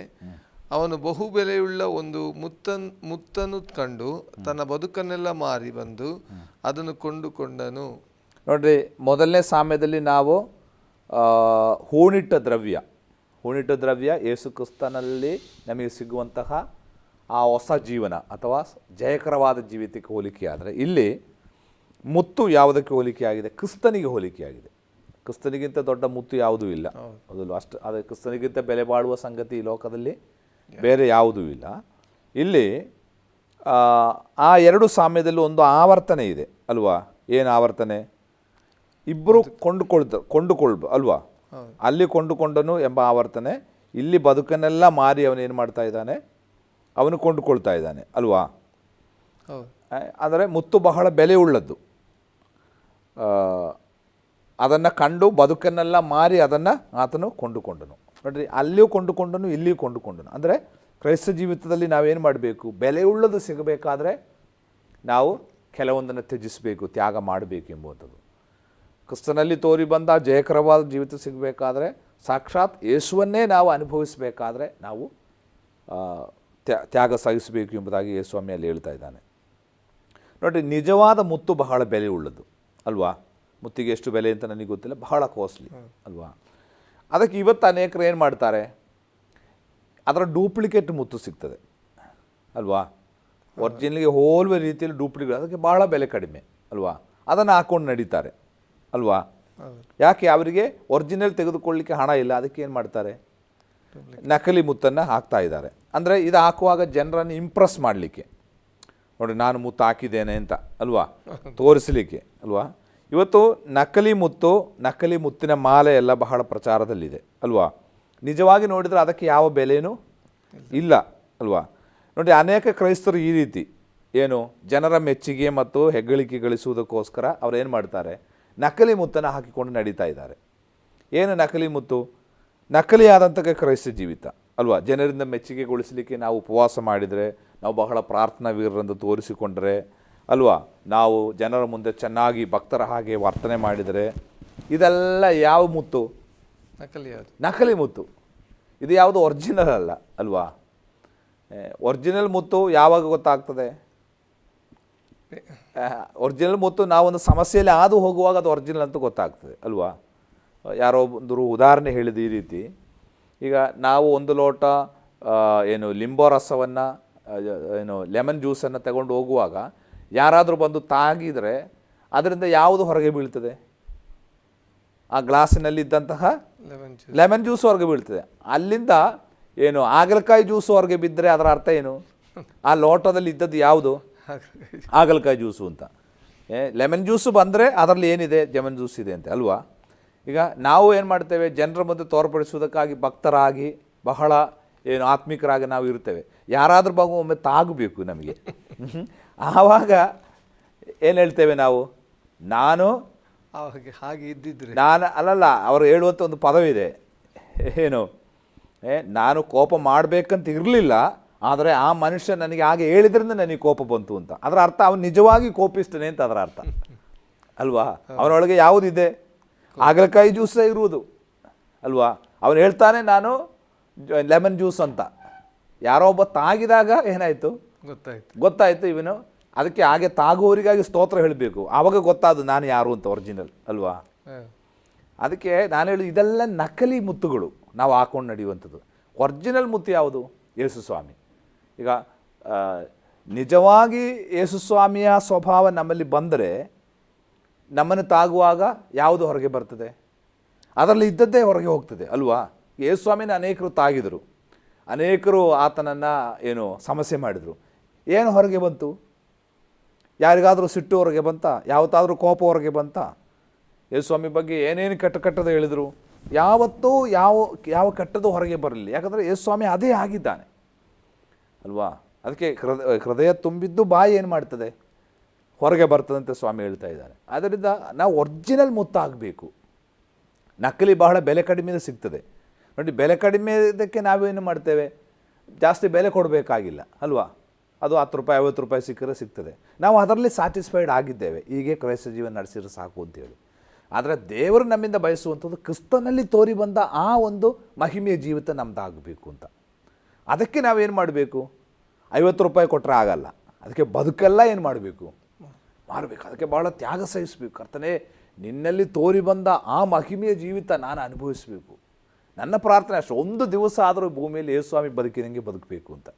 ಅವನು ಬಹು ಬೆಲೆಯುಳ್ಳ ಒಂದು ಮುತ್ತನ್ ಮುತ್ತನ್ನು ಕಂಡು ತನ್ನ ಬದುಕನ್ನೆಲ್ಲ ಮಾರಿ ಬಂದು ಅದನ್ನು ಕೊಂಡುಕೊಂಡನು. ನೋಡ್ರಿ ಮೊದಲನೇ ಸಾಮ್ಯದಲ್ಲಿ ನಾವು ಹೂಣಿಟ್ಟ ದ್ರವ್ಯ. ಹೂಣಿಟ್ಟ ದ್ರವ್ಯ ಯೇಸುಕ್ರಿಸ್ತನಲ್ಲಿ ನಮಗೆ ಸಿಗುವಂತಹ ಆ ಹೊಸ ಜೀವನ ಅಥವಾ ಜಯಕರವಾದ ಜೀವಿತಕ್ಕೆ ಹೋಲಿಕೆಯಾದರೆ ಇಲ್ಲಿ ಮುತ್ತು ಯಾವುದಕ್ಕೆ ಹೋಲಿಕೆಯಾಗಿದೆ? ಕ್ರಿಸ್ತನಿಗೆ ಹೋಲಿಕೆಯಾಗಿದೆ. ಕ್ರಿಸ್ತನಿಗಿಂತ ದೊಡ್ಡ ಮುತ್ತು ಯಾವುದೂ ಇಲ್ಲ. ಅದಲ್ಲ ಅಷ್ಟು ಅದೇ ಕ್ರಿಸ್ತನಿಗಿಂತ ಬೆಲೆ ಬಾಳುವ ಸಂಗತಿ ಈ ಲೋಕದಲ್ಲಿ ಬೇರೆ ಯಾವುದೂ ಇಲ್ಲ. ಇಲ್ಲಿ ಆ, ಎರಡು ಸಾಮ್ಯದಲ್ಲೂ ಒಂದು ಆವರ್ತನೆ ಇದೆ ಅಲ್ವಾ? ಏನು ಆವರ್ತನೆ? ಇಬ್ಬರು ಕೊಂಡುಕೊಳ್ತ ಕೊಂಡುಕೊಳ್ಬ ಅಲ್ವಾ? ಅಲ್ಲಿ ಕೊಂಡುಕೊಂಡನು ಎಂಬ ಆವರ್ತನೆ ಇಲ್ಲಿ ಬದುಕನ್ನೆಲ್ಲ ಮಾರಿ ಅವನು ಏನು ಮಾಡ್ತಾ ಇದ್ದಾನೆ? ಅವನು ಕೊಂಡುಕೊಳ್ತಾ ಇದ್ದಾನೆ ಅಲ್ವಾ? ಅಂದರೆ ಆದರೆ ಮುತ್ತು ಬಹಳ ಬೆಲೆ ಉಳ್ಳದ್ದು. ಅದನ್ನು ಕಂಡು ಬದುಕನ್ನೆಲ್ಲ ಮಾರಿ ಅದನ್ನು ಆತನು ಕೊಂಡುಕೊಂಡನು. ನೋಡ್ರಿ, ಅಲ್ಲಿಯೂ ಕೊಂಡುಕೊಂಡನು, ಇಲ್ಲಿಯೂ ಕೊಂಡುಕೊಂಡನು. ಅಂದರೆ ಕ್ರೈಸ್ತ ಜೀವಿತದಲ್ಲಿ ನಾವೇನು ಮಾಡಬೇಕು? ಬೆಲೆ ಉಳ್ಳದು ಸಿಗಬೇಕಾದ್ರೆ ನಾವು ಕೆಲವೊಂದನ್ನು ತ್ಯಜಿಸಬೇಕು, ತ್ಯಾಗ ಮಾಡಬೇಕು ಎಂಬುವಂಥದ್ದು. ಕ್ರಿಸ್ತನಲ್ಲಿ ತೋರಿ ಬಂದ ಜಯಕರವಾದ ಜೀವಿತ ಸಿಗಬೇಕಾದ್ರೆ ಸಾಕ್ಷಾತ್ ಯೇಸುವನ್ನೇ ನಾವು ಅನುಭವಿಸಬೇಕಾದ್ರೆ ನಾವು ತ್ಯಾಗ ಸಹಿಸಬೇಕು ಎಂಬುದಾಗಿ ಯೇಸ್ವಾಮಿ ಅಲ್ಲಿ ಹೇಳ್ತಾ ಇದ್ದಾನೆ. ನೋಡಿ ನಿಜವಾದ ಮುತ್ತು ಬಹಳ ಬೆಲೆ ಉಳ್ಳದ್ದು ಅಲ್ವಾ? ಮುತ್ತಿಗೆ ಎಷ್ಟು ಬೆಲೆ ಅಂತ ನನಗೆ ಗೊತ್ತಿಲ್ಲ. ಬಹಳ ಕಾಸ್ಟ್ಲಿ ಅಲ್ವಾ? ಅದಕ್ಕೆ ಇವತ್ತು ಅನೇಕರು ಏನು ಮಾಡ್ತಾರೆ? ಅದರ ಡೂಪ್ಲಿಕೇಟ್ ಮುತ್ತು ಸಿಗ್ತದೆ. ಅಲ್ವಾ? ಒರಿಜಿನಲ್ಗೆ ಹೋಲುವ ರೀತಿಯಲ್ಲಿ ಡೂಪ್ಲಿಕೇಟ್ ಅದಕ್ಕೆ ಭಾಳ ಬೆಲೆ ಕಡಿಮೆ. ಅಲ್ವಾ? ಅದನ್ನು ಹಾಕ್ಕೊಂಡು ನಡೀತಾರೆ. ಅಲ್ವಾ? ಯಾಕೆ? ಅವರಿಗೆ ಒರಿಜಿನಲ್ ತೆಗೆದುಕೊಳ್ಳಿಕ್ಕೆ ಹಣ ಇಲ್ಲ. ಅದಕ್ಕೆ ಏನು ಮಾಡ್ತಾರೆ? ನಕಲಿ ಮುತ್ತನ್ನು ಹಾಕ್ತಾ ಇದ್ದಾರೆ. ಅಂದರೆ ಇದು ಹಾಕುವಾಗ ಜನರನ್ನು ಇಂಪ್ರೆಸ್ ಮಾಡಲಿಕ್ಕೆ. ನೋಡಿ, ನಾನು ಮುತ್ತು ಹಾಕಿದ್ದೇನೆ ಅಂತ, ಅಲ್ವಾ? ತೋರಿಸಲಿಕ್ಕೆ, ಅಲ್ವಾ? ಇವತ್ತು ನಕಲಿ ಮುತ್ತು, ನಕಲಿ ಮುತ್ತಿನ ಮಾಲೆ ಎಲ್ಲ ಬಹಳ ಪ್ರಚಾರದಲ್ಲಿದೆ, ಅಲ್ವಾ? ನಿಜವಾಗಿ ನೋಡಿದರೆ ಅದಕ್ಕೆ ಯಾವ ಬೆಲೆಯೂ ಇಲ್ಲ, ಅಲ್ವಾ? ನೋಡಿ, ಅನೇಕ ಕ್ರೈಸ್ತರು ಈ ರೀತಿ, ಏನು, ಜನರ ಮೆಚ್ಚುಗೆ ಮತ್ತು ಹೆಗ್ಗಳಿಕೆ ಗಳಿಸುವುದಕ್ಕೋಸ್ಕರ ಅವರು ಏನು ಮಾಡ್ತಾರೆ? ನಕಲಿ ಮುತ್ತನ್ನು ಹಾಕಿಕೊಂಡು ನಡೀತಾ ಇದ್ದಾರೆ. ಏನು ನಕಲಿ ಮುತ್ತು? ನಕಲಿಯಾದಂಥ ಕ್ರೈಸ್ತ ಜೀವಿತ, ಅಲ್ವಾ? ಜನರಿಂದ ಮೆಚ್ಚುಗೆಗೊಳಿಸಲಿಕ್ಕೆ ನಾವು ಉಪವಾಸ ಮಾಡಿದರೆ ನಾವು ಬಹಳ ಪ್ರಾರ್ಥನಾ ವೀರರೆಂದು ತೋರಿಸಿಕೊಂಡರೆ ಅಲ್ವಾ? ನಾವು ಜನರ ಮುಂದೆ ಚೆನ್ನಾಗಿ ಭಕ್ತರ ಹಾಗೆ ವರ್ತನೆ ಮಾಡಿದರೆ ಇದೆಲ್ಲ ಯಾವ ಮುತ್ತು? ನಕಲಿ ನಕಲಿ ಮುತ್ತು. ಇದು ಯಾವುದು ಒರ್ಜಿನಲ್ ಅಲ್ಲ ಅಲ್ವಾ? ಒರ್ಜಿನಲ್ ಮುತ್ತು ಯಾವಾಗ ಗೊತ್ತಾಗ್ತದೆ? ಒರಿಜಿನಲ್ ಮುತ್ತು ನಾವೊಂದು ಸಮಸ್ಯೆಯಲ್ಲಿ ಆದು ಹೋಗುವಾಗ ಅದು ಒರಿಜಿನಲ್ ಅಂತ ಗೊತ್ತಾಗ್ತದೆ ಅಲ್ವಾ? ಯಾರೋ ಒಂದು ಉದಾಹರಣೆ ಹೇಳಿದ ಈ ರೀತಿ. ಈಗ ನಾವು ಒಂದು ಲೋಟ ಏನು ಲಿಂಬೋ ರಸವನ್ನು ಏನು ಲೆಮನ್ ಜ್ಯೂಸನ್ನು ತಗೊಂಡು ಹೋಗುವಾಗ ಯಾರಾದರೂ ಬಂದು ತಾಗಿದರೆ ಅದರಿಂದ ಯಾವುದು ಹೊರಗೆ ಬೀಳ್ತದೆ? ಆ ಗ್ಲಾಸಿನಲ್ಲಿದ್ದಂತಹ ಲೆಮನ್ ಜ್ಯೂಸ್ ಲೆಮನ್ ಜ್ಯೂಸ್ ಹೊರಗೆ ಬೀಳ್ತದೆ. ಅಲ್ಲಿಂದ ಏನು ಹಾಗಲಕಾಯಿ ಜ್ಯೂಸು ಹೊರಗೆ ಬಿದ್ದರೆ ಅದರ ಅರ್ಥ ಏನು? ಆ ಲೋಟದಲ್ಲಿ ಇದ್ದದ್ದು ಯಾವುದು? ಹಾಗಲಕಾಯಿ. ಜ್ಯೂಸು ಅಂತ. ಏ ಲೆಮನ್ ಜ್ಯೂಸು ಬಂದರೆ ಅದರಲ್ಲಿ ಏನಿದೆ? ಲೆಮನ್ ಜ್ಯೂಸ್ ಇದೆ ಅಂತ ಅಲ್ವಾ? ಈಗ ನಾವು ಏನು ಮಾಡ್ತೇವೆ? ಜನರ ಮುಂದೆ ತೋರ್ಪಡಿಸುವುದಕ್ಕಾಗಿ ಭಕ್ತರಾಗಿ ಬಹಳ ಏನು ಆತ್ಮಿಕರಾಗಿ ನಾವು ಇರ್ತೇವೆ ಯಾರಾದರೂ ಬಾಗು ಒಮ್ಮೆ ತಾಗಬೇಕು ನಮಗೆ. ಆವಾಗ ಏನು ಹೇಳ್ತೇವೆ ನಾವು? ನಾನು ಹಾಗೆ ಹಾಗೆ ಇದ್ದಿದ್ರೆ. ನಾನು ಅಲ್ಲಲ್ಲ ಅವರು ಹೇಳುವಂಥ ಒಂದು ಪದವಿದೆ. ಏನು? ಏ ನಾನು ಕೋಪ ಮಾಡಬೇಕಂತ ಇರಲಿಲ್ಲ ಆದರೆ ಆ ಮನುಷ್ಯ ನನಗೆ ಹಾಗೆ ಹೇಳಿದ್ರಿಂದ ನನಗೆ ಕೋಪ ಬಂತು ಅಂತ. ಅದರ ಅರ್ಥ ಅವನು ನಿಜವಾಗಿ ಕೋಪಿಸ್ತಾನೆ ಅಂತ ಅದರ ಅರ್ಥ. ಅಲ್ವಾ? ಅವನೊಳಗೆ ಯಾವುದಿದೆ? ಆಗಲಕಾಯಿ ಜ್ಯೂಸೇ ಇರುವುದು. ಅಲ್ವಾ? ಅವನು ಹೇಳ್ತಾನೆ ನಾನು ಲೆಮನ್ ಜ್ಯೂಸ್ ಅಂತ. ಯಾರೋ ಒಬ್ಬ ತಾಗಿದಾಗ ಏನಾಯಿತು? ಗೊತ್ತಾಯ್ತು. ಗೊತ್ತಾಯಿತು ಇವನು. ಅದಕ್ಕೆ ಹಾಗೆ ತಾಗುವವರಿಗಾಗಿ ಸ್ತೋತ್ರ ಹೇಳಬೇಕು. ಆವಾಗ ಗೊತ್ತಾದ ನಾನು ಯಾರು ಅಂತ ಒರಿಜಿನಲ್ ಅಲ್ವಾ? ಅದಕ್ಕೆ ನಾನು ಹೇಳಿ ಇದೆಲ್ಲ ನಕಲಿ ಮುತ್ತುಗಳು ನಾವು ಹಾಕೊಂಡು ನಡೆಯುವಂಥದ್ದು. ಒರಿಜಿನಲ್ ಮುತ್ತು ಯಾವುದು? ಯೇಸುಸ್ವಾಮಿ ಈಗ ನಿಜವಾಗಿ ನಿಜವಾಗಿ ಯೇಸುಸ್ವಾಮಿಯ ಸ್ವಭಾವ ನಮ್ಮಲ್ಲಿ ಬಂದರೆ ನಮ್ಮನ್ನು ತಾಗುವಾಗ ಯಾವುದು ಹೊರಗೆ ಬರ್ತದೆ? ಅದರಲ್ಲಿ ಇದ್ದದ್ದೇ ಹೊರಗೆ ಹೋಗ್ತದೆ ಅಲ್ವಾ? ಯೇಸುಸ್ವಾಮಿನ ಅನೇಕರು ತಾಗಿದರು. ಅನೇಕರು ಆತನನ್ನು ಏನು ಸಮಸ್ಯೆ ಮಾಡಿದರು. ಏನು ಹೊರಗೆ ಬಂತು? ಯಾರಿಗಾದರೂ ಸಿಟ್ಟು ಹೊರಗೆ ಬಂತ? ಯಾವತ್ತಾದರೂ ಕೋಪ ಹೊರಗೆ ಬಂತ? ಯೇಸುಸ್ವಾಮಿ ಬಗ್ಗೆ ಏನೇನು ಕೆಟ್ಟ ಕೆಟ್ಟದ್ದು ಹೇಳಿದರು? ಯಾವತ್ತೂ ಯಾವ ಯಾವ ಕೆಟ್ಟದ್ದು ಹೊರಗೆ ಬರಲಿಲ್ಲ. ಯಾಕಂದರೆ ಯೇಸುಸ್ವಾಮಿ ಅದೇ ಆಗಿದ್ದಾನೆ. ಅಲ್ವಾ? ಅದಕ್ಕೆ ಹೃದಯ ಹೃದಯ ತುಂಬಿದ್ದು ಬಾಯಿ ಏನು ಮಾಡ್ತದೆ? ಹೊರಗೆ ಬರ್ತದಂತೆ ಸ್ವಾಮಿ ಹೇಳ್ತಾ ಇದ್ದಾನೆ ಆದ್ದರಿಂದ ನಾವು ಒರ್ಜಿನಲ್ ಮುತ್ತಾಗಬೇಕು. ನಕಲಿ ಬಹಳ ಬೆಲೆ ಕಡಿಮೆ ಸಿಗ್ತದೆ. ನೋಡಿ ಬೆಲೆ ಕಡಿಮೆ ಇದಕ್ಕೆ ನಾವೇನು ಮಾಡ್ತೇವೆ? ಜಾಸ್ತಿ ಬೆಲೆ ಕೊಡಬೇಕಾಗಿಲ್ಲ, ಅಲ್ವಾ? ಅದು ಹತ್ತು ರೂಪಾಯಿ, ಐವತ್ತು ರೂಪಾಯಿ ಸಿಕ್ಕರೆ ಸಿಗ್ತದೆ. ನಾವು ಅದರಲ್ಲಿ ಸ್ಯಾಟಿಸ್ಫೈಡ್ ಆಗಿದ್ದೇವೆ. ಹೀಗೆ ಕ್ರೈಸ್ತ ಜೀವನ ನಡೆಸಿದ್ರೆ ಸಾಕು ಅಂತೇಳಿ. ಆದರೆ ದೇವರು ನಮ್ಮಿಂದ ಬಯಸುವಂಥದ್ದು ಕ್ರಿಸ್ತನಲ್ಲಿ ತೋರಿ ಬಂದ ಆ ಒಂದು ಮಹಿಮೆಯ ಜೀವಿತ ನಮ್ಮದಾಗಬೇಕು ಅಂತ. ಅದಕ್ಕೆ ನಾವೇನು ಮಾಡಬೇಕು? ಐವತ್ತು ರೂಪಾಯಿ ಕೊಟ್ಟರೆ ಆಗಲ್ಲ. ಅದಕ್ಕೆ ಬದುಕೆಲ್ಲ ಏನು ಮಾಡಬೇಕು? ಮಾಡಬೇಕು ಅದಕ್ಕೆ ಭಾಳ ತ್ಯಾಗ ಸಹಿಸಬೇಕು. ಕರ್ತನೇ, ನಿನ್ನಲ್ಲಿ ತೋರಿ ಬಂದ ಆ ಮಹಿಮೆಯ ಜೀವಿತ ನಾನು ಅನುಭವಿಸಬೇಕು. ನನ್ನ ಪ್ರಾರ್ಥನೆ ಅಷ್ಟು. ಒಂದು ದಿವಸ ಆದರೂ ಭೂಮಿಯಲ್ಲಿ ಯೇಸುಸ್ವಾಮಿ ಬದುಕಿದಂಗೆ ಬದುಕಬೇಕು ಅಂತ.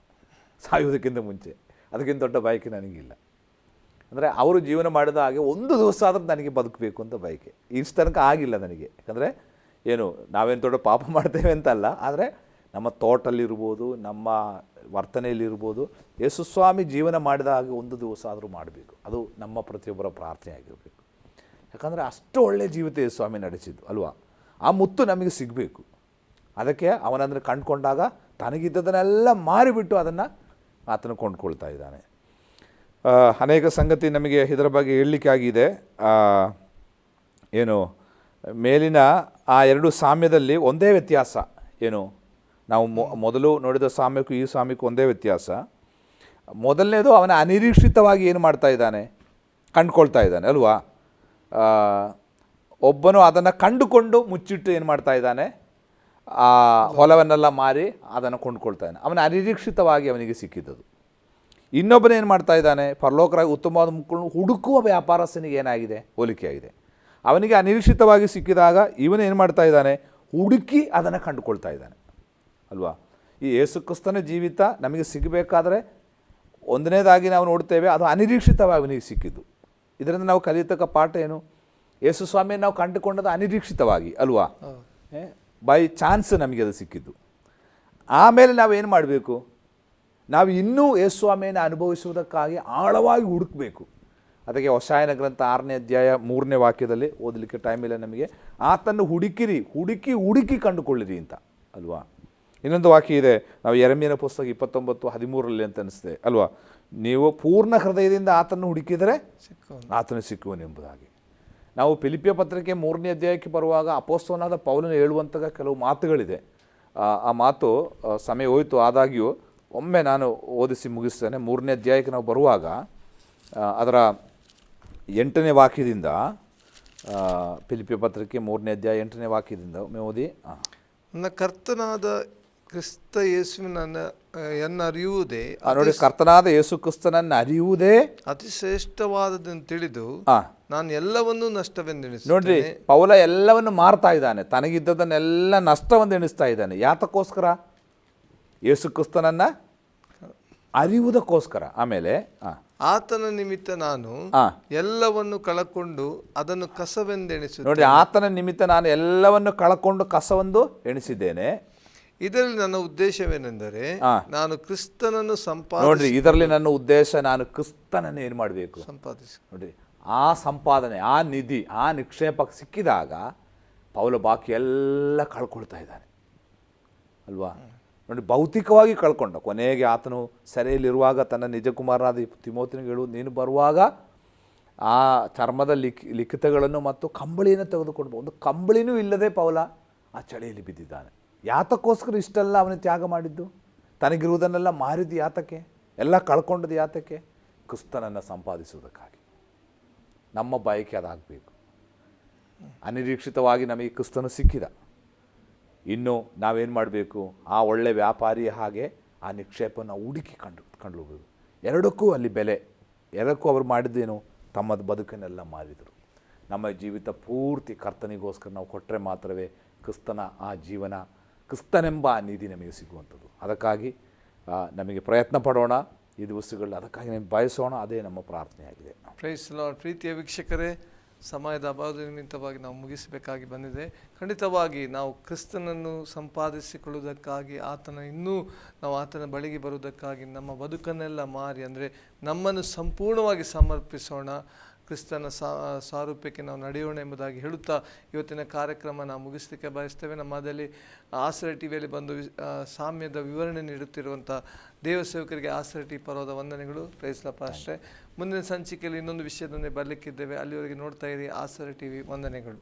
ಸಾಯುವುದಕ್ಕಿಂತ ಮುಂಚೆ. ಅದಕ್ಕಿಂತ ದೊಡ್ಡ ಬಯಕೆ ನನಗಿಲ್ಲ. ಅಂದರೆ ಅವರು ಜೀವನ ಮಾಡಿದ ಹಾಗೆ ಒಂದು ದಿವಸ ಆದರೂ ನನಗೆ ಬದುಕಬೇಕು ಅಂತ ಬಯಕೆ. ಇಷ್ಟು ತನಕ ಆಗಿಲ್ಲ ನನಗೆ. ಯಾಕಂದರೆ ಏನು, ನಾವೇನು ದೊಡ್ಡ ಪಾಪ ಮಾಡ್ತೇವೆ ಅಂತಲ್ಲ. ಆದರೆ ನಮ್ಮ ತೋಟಲ್ಲಿರ್ಬೋದು, ನಮ್ಮ ವರ್ತನೆಯಲ್ಲಿರ್ಬೋದು, ಯೇಸುಸ್ವಾಮಿ ಜೀವನ ಮಾಡಿದ ಹಾಗೆ ಒಂದು ದಿವಸ ಆದರೂ ಮಾಡಬೇಕು. ಅದು ನಮ್ಮ ಪ್ರತಿಯೊಬ್ಬರ ಪ್ರಾರ್ಥನೆ ಆಗಿರಬೇಕು. ಯಾಕಂದರೆ ಅಷ್ಟು ಒಳ್ಳೆಯ ಜೀವಿತ ಯೇಸುಸ್ವಾಮಿ ನಡೆಸಿದ್ದು, ಅಲ್ವಾ? ಆ ಮುತ್ತು ನಮಗೆ ಸಿಗಬೇಕು. ಅದಕ್ಕೆ ಅವನಂದ್ರೆ ಕಂಡುಕೊಂಡಾಗ ತನಗಿದ್ದದನ್ನೆಲ್ಲ ಮಾರಿಬಿಟ್ಟು ಅದನ್ನು ಆತನು ಕೊಂಡ್ಕೊಳ್ತಾ ಇದ್ದಾನೆ. ಅನೇಕ ಸಂಗತಿ ನಮಗೆ ಇದರ ಬಗ್ಗೆ ಹೇಳಲಿಕ್ಕಾಗಿದೆ. ಏನು, ಮೇಲಿನ ಆ ಎರಡು ಸಾಮ್ಯದಲ್ಲಿ ಒಂದೇ ವ್ಯತ್ಯಾಸ. ಏನು, ನಾವು ಮೊದಲು ನೋಡಿದ ಸಾಮ್ಯಕ್ಕೂ ಈ ಸಾಮ್ಯಕ್ಕೂ ಒಂದೇ ವ್ಯತ್ಯಾಸ. ಮೊದಲನೇದು ಅವನ ಅನಿರೀಕ್ಷಿತವಾಗಿ ಏನು ಮಾಡ್ತಾ ಇದ್ದಾನೆ? ಕಂಡುಕೊಳ್ತಾ ಇದ್ದಾನೆ, ಅಲ್ವಾ? ಒಬ್ಬನು ಅದನ್ನು ಕಂಡುಕೊಂಡು ಮುಚ್ಚಿಟ್ಟು ಏನು ಮಾಡ್ತಾ ಇದ್ದಾನೆ? ಆ ಹೊಲವನ್ನೆಲ್ಲ ಮಾರಿ ಅದನ್ನು ಕೊಂಡ್ಕೊಳ್ತಾ ಇದ್ದಾನೆ ಅವನ ಅನಿರೀಕ್ಷಿತವಾಗಿ ಅವನಿಗೆ ಸಿಕ್ಕಿದ್ದದು. ಇನ್ನೊಬ್ಬನು ಏನು ಮಾಡ್ತಾ ಇದ್ದಾನೆ? ಪರಲೋಕರಾಗಿ ಉತ್ತಮವಾದ ಮುಕ್ಕಳನ್ನು ಹುಡುಕುವ ವ್ಯಾಪಾರಸ್ಥನಿಗೆ ಏನಾಗಿದೆ? ಹೋಲಿಕೆಯಾಗಿದೆ. ಅವನಿಗೆ ಅನಿರೀಕ್ಷಿತವಾಗಿ ಸಿಕ್ಕಿದಾಗ ಇವನು ಏನು ಮಾಡ್ತಾ ಇದ್ದಾನೆ? ಹುಡುಕಿ ಅದನ್ನು ಕಂಡುಕೊಳ್ತಾ ಇದ್ದಾನೆ. ಅಲ್ವಾ? ಈ ಯೇಸುಕ್ರಿಸ್ತನ ಜೀವಿತ ನಮಗೆ ಸಿಗಬೇಕಾದ್ರೆ ಒಂದನೇದಾಗಿ ನಾವು ನೋಡ್ತೇವೆ ಅದು ಅನಿರೀಕ್ಷಿತವಾಗಿ ಅವನಿಗೆ ಸಿಕ್ಕಿದ್ದು. ಇದರಿಂದ ನಾವು ಕಲಿಯತಕ್ಕ ಪಾಠ ಏನು? ಯೇಸು ಸ್ವಾಮಿಯನ್ನು ನಾವು ಕಂಡುಕೊಂಡದ್ದು ಅನಿರೀಕ್ಷಿತವಾಗಿ ಅಲ್ವಾ? ಬೈ ಚಾನ್ಸ್ ನಮಗೆ ಅದು ಸಿಕ್ಕಿದ್ದು. ಆಮೇಲೆ ನಾವೇನು ಮಾಡಬೇಕು? ನಾವು ಇನ್ನೂ ಯೇಸು ಸ್ವಾಮಿಯನ್ನು ಅನುಭವಿಸುವುದಕ್ಕಾಗಿ ಆಳವಾಗಿ ಹುಡುಕಬೇಕು. ಅದಕ್ಕೆ ಹೊಸಾಯನ ಗ್ರಂಥ ಆರನೇ ಅಧ್ಯಾಯ ಮೂರನೇ ವಾಕ್ಯದಲ್ಲಿ ಓದಲಿಕ್ಕೆ ಟೈಮ್ ಇಲ್ಲ ನಮಗೆ. ಆತನ್ನು ಹುಡುಕಿರಿ ಹುಡುಕಿ ಹುಡುಕಿ ಕಂಡುಕೊಳ್ಳಿರಿ ಅಂತ ಅಲ್ವಾ? ಇನ್ನೊಂದು ವಾಕ್ಯ ಇದೆ ನಾವು ಎರಮಿಯನ ಪುಸ್ತಕ ಇಪ್ಪತ್ತೊಂಬತ್ತು ಹದಿಮೂರರಲ್ಲಿ ಅಂತ ಅನಿಸ್ತದೆ ಅಲ್ವಾ? ನೀವು ಪೂರ್ಣ ಹೃದಯದಿಂದ ಆತನ್ನು ಹುಡುಕಿದರೆ ಸಿಕ್ಕ ಆತನು ಸಿಕ್ಕುವನೆಂಬುದಾಗಿ ನಾವು ಫಿಲಿಪಿಯ ಪತ್ರಿಕೆ ಮೂರನೇ ಅಧ್ಯಾಯಕ್ಕೆ ಬರುವಾಗ ಅಪೋಸ್ತವನಾದ ಪೌಲನು ಹೇಳುವಂತಹ ಕೆಲವು ಮಾತುಗಳಿದೆ. ಆ ಮಾತು ಸಮಯ ಹೋಯಿತು ಆದಾಗ್ಯೂ ಒಮ್ಮೆ ನಾನು ಓದಿಸಿ ಮುಗಿಸ್ತೇನೆ. ಮೂರನೇ ಅಧ್ಯಾಯಕ್ಕೆ ನಾವು ಬರುವಾಗ ಅದರ ಎಂಟನೇ ವಾಕ್ಯದಿಂದ ಪಿಲಿಪಿಯ ಫಿಲಿಪಿಯ ಪತ್ರಿಕೆ ಮೂರನೇ ಅಧ್ಯಾಯ ಎಂಟನೇ ವಾಕ್ಯದಿಂದ. ಒಮ್ಮೆ ಓದಿ. ನನ್ನ ಕರ್ತನಾದ ಕ್ರಿಸ್ತ ಯೇಸುವಿನ ಅರಿಯುವುದೇ ನೋಡಿ ಕರ್ತನಾದ ಯೇಸು ಕ್ರಿಸ್ತನನ್ನು ಅರಿಯುವುದೇ ಅತಿ ಶ್ರೇಷ್ಠವಾದದನ್ನು ತಿಳಿದು ಹಾಂ ನಾನು ಎಲ್ಲವನ್ನೂ ನಷ್ಟವೆಂದೆಣಿಸು ನೋಡ್ರಿ ಪೌಲ ಎಲ್ಲವನ್ನು ಮಾರ್ತಾ ಇದ್ದಾನೆ. ತನಗಿದ್ದದನ್ನೆಲ್ಲ ನಷ್ಟವನ್ನು ಎಣಿಸ್ತಾ ಇದ್ದಾನೆ. ಯಾತಕ್ಕೋಸ್ಕರ? ಯೇಸು ಕ್ರಿಸ್ತನನ್ನ ಅರಿವುದಕ್ಕೋಸ್ಕರ ಆಮೇಲೆ ಆತನ ನಿಮಿತ್ತ ನಾನು. ಎಲ್ಲವನ್ನು ಕಳಕೊಂಡು ಅದನ್ನು ಕಸವೆಂದೆಣಿಸಿ ನೋಡಿ ಆತನ ನಿಮಿತ್ತ ನಾನು ಎಲ್ಲವನ್ನು ಕಳಕೊಂಡು ಕಸವೊಂದು ಎಣಿಸಿದ್ದೇನೆ. ಇದರಲ್ಲಿ ನನ್ನ ಉದ್ದೇಶವೇನೆಂದರೆ. ನಾನು ಕ್ರಿಸ್ತನನ್ನು ಸಂಪಾದ ನೋಡ್ರಿ ಇದರಲ್ಲಿ ನನ್ನ ಉದ್ದೇಶ ನಾನು ಕ್ರಿಸ್ತನನ್ನು ಏನು ಮಾಡಬೇಕು ಸಂಪಾದಿಸಿ. ನೋಡ್ರಿ ಆ ಸಂಪಾದನೆ, ಆ ನಿಧಿ, ಆ ನಿಕ್ಷೇಪಕ್ಕೆ ಸಿಕ್ಕಿದಾಗ ಪೌಲ ಬಾಕಿ ಎಲ್ಲ ಕಳ್ಕೊಳ್ತಾ ಇದ್ದಾನೆ. ಅಲ್ವಾ? ನೋಡಿ, ಭೌತಿಕವಾಗಿ ಕಳ್ಕೊಂಡ. ಕೊನೆಗೆ ಆತನು ಸೆರೆಯಲ್ಲಿರುವಾಗ ತನ್ನ ನಿಜಕುಮಾರನಾದ ತಿಮೋತಿನಿಗೆ ಹೇಳು, ನೀನು ಬರುವಾಗ ಆ ಚರ್ಮದ ಲಿಖಿ, ಲಿಖಿತಗಳನ್ನು ಮತ್ತು ಕಂಬಳಿಯನ್ನು ತೆಗೆದುಕೊಂಡು ಒಂದು ಕಂಬಳಿನೂ ಇಲ್ಲದೆ ಪೌಲ ಆ ಚಳಿಯಲ್ಲಿ ಬಿದ್ದಿದ್ದಾನೆ. ಯಾತಕ್ಕೋಸ್ಕರ ಇಷ್ಟೆಲ್ಲ ಅವನು ತ್ಯಾಗ ಮಾಡಿದ್ದು? ತನಗಿರುವುದನ್ನೆಲ್ಲ ಮಾರಿದ್ದು ಯಾತಕ್ಕೆ? ಎಲ್ಲ ಕಳ್ಕೊಂಡದ್ದು ಯಾತಕ್ಕೆ? ಕ್ರಿಸ್ತನನ್ನು ಸಂಪಾದಿಸುವುದಕ್ಕಾಗಿ. ನಮ್ಮ ಬಯಕೆ ಅದಾಗಬೇಕು. ಅನಿರೀಕ್ಷಿತವಾಗಿ ನಮಗೆ ಕ್ರಿಸ್ತನು ಸಿಕ್ಕಿದ. ಇನ್ನು ನಾವೇನು ಮಾಡಬೇಕು? ಆ ಒಳ್ಳೆ ವ್ಯಾಪಾರಿ ಹಾಗೆ ಆ ನಿಕ್ಷೇಪನ ಹುಡುಕಿ ಕಂಡು ಹೋಗಬೇಕು. ಎರಡಕ್ಕೂ ಅಲ್ಲಿ ಬೆಲೆ. ಎರಡಕ್ಕೂ ಅವರು ಮಾಡಿದ್ದೇನು? ತಮ್ಮದು ಬದುಕನ್ನೆಲ್ಲ ಮಾರಿದರು. ನಮ್ಮ ಜೀವಿತ ಪೂರ್ತಿ ಕರ್ತನಿಗೋಸ್ಕರ ನಾವು ಕೊಟ್ಟರೆ ಮಾತ್ರವೇ ಕ್ರಿಸ್ತನ ಆ ಜೀವನ, ಕ್ರಿಸ್ತನೆಂಬ ಆ ನಿಧಿ ನಮಗೆ ಸಿಗುವಂಥದ್ದು. ಅದಕ್ಕಾಗಿ ನಮಗೆ ಪ್ರಯತ್ನ ಪಡೋಣ. ಈ ದಿವಸಗಳಲ್ಲಿ ಅದಕ್ಕಾಗಿ ನಾವು ಬಯಸೋಣ, ಅದೇ ನಮ್ಮ ಪ್ರಾರ್ಥನೆಯಾಗಿದೆ. ಪ್ರೈಸ್ ಲಾರ್ಡ್ ಪ್ರೀತಿಯ ವೀಕ್ಷಕರೇ, ಸಮಯದ ಅಭಾವದ ನಿಮಿತ್ತವಾಗಿ ನಾವು ಮುಗಿಸಬೇಕಾಗಿ ಬಂದಿದೆ. ಖಂಡಿತವಾಗಿ ನಾವು ಕ್ರಿಸ್ತನನ್ನು ಸಂಪಾದಿಸಿಕೊಳ್ಳುವುದಕ್ಕಾಗಿ, ಆತನ ಇನ್ನೂ ನಾವು ಆತನ ಬಳಿಗೆ ಬರುವುದಕ್ಕಾಗಿ ನಮ್ಮ ಬದುಕನ್ನೆಲ್ಲ ಮಾರಿ, ಅಂದರೆ ನಮ್ಮನ್ನು ಸಂಪೂರ್ಣವಾಗಿ ಸಮರ್ಪಿಸೋಣ. ಕ್ರಿಸ್ತನ ಸಾರೂಪ್ಯಕ್ಕೆ ನಾವು ನಡೆಯೋಣ ಎಂಬುದಾಗಿ ಹೇಳುತ್ತಾ ಇವತ್ತಿನ ಕಾರ್ಯಕ್ರಮ ನಾವು ಮುಗಿಸಲಿಕ್ಕೆ ಬಯಸ್ತೇವೆ. ನಮ್ಮದಲ್ಲಿ ಆಸರೆ ಟಿವಿಯಲ್ಲಿ ಬಂದು ಸಾಮ್ಯದ ವಿವರಣೆ ನೀಡುತ್ತಿರುವಂಥ ದೇವಸೇವಕರಿಗೆ ಆಸರೆ ಟಿ ಪರ್ವದ ವಂದನೆಗಳು. ಪ್ರಯತ್ನಪ್ಪ ಅಷ್ಟೇ ಮುಂದಿನ ಸಂಚಿಕೆಯಲ್ಲಿ ಇನ್ನೊಂದು ವಿಷಯದೊಂದೇ ಬರಲಿಕ್ಕಿದ್ದೇವೆ. ಅಲ್ಲಿವರೆಗೆ ನೋಡ್ತಾ ಇರಿ ಆಸರೆ ಟಿವಿ ವಂದನೆಗಳು.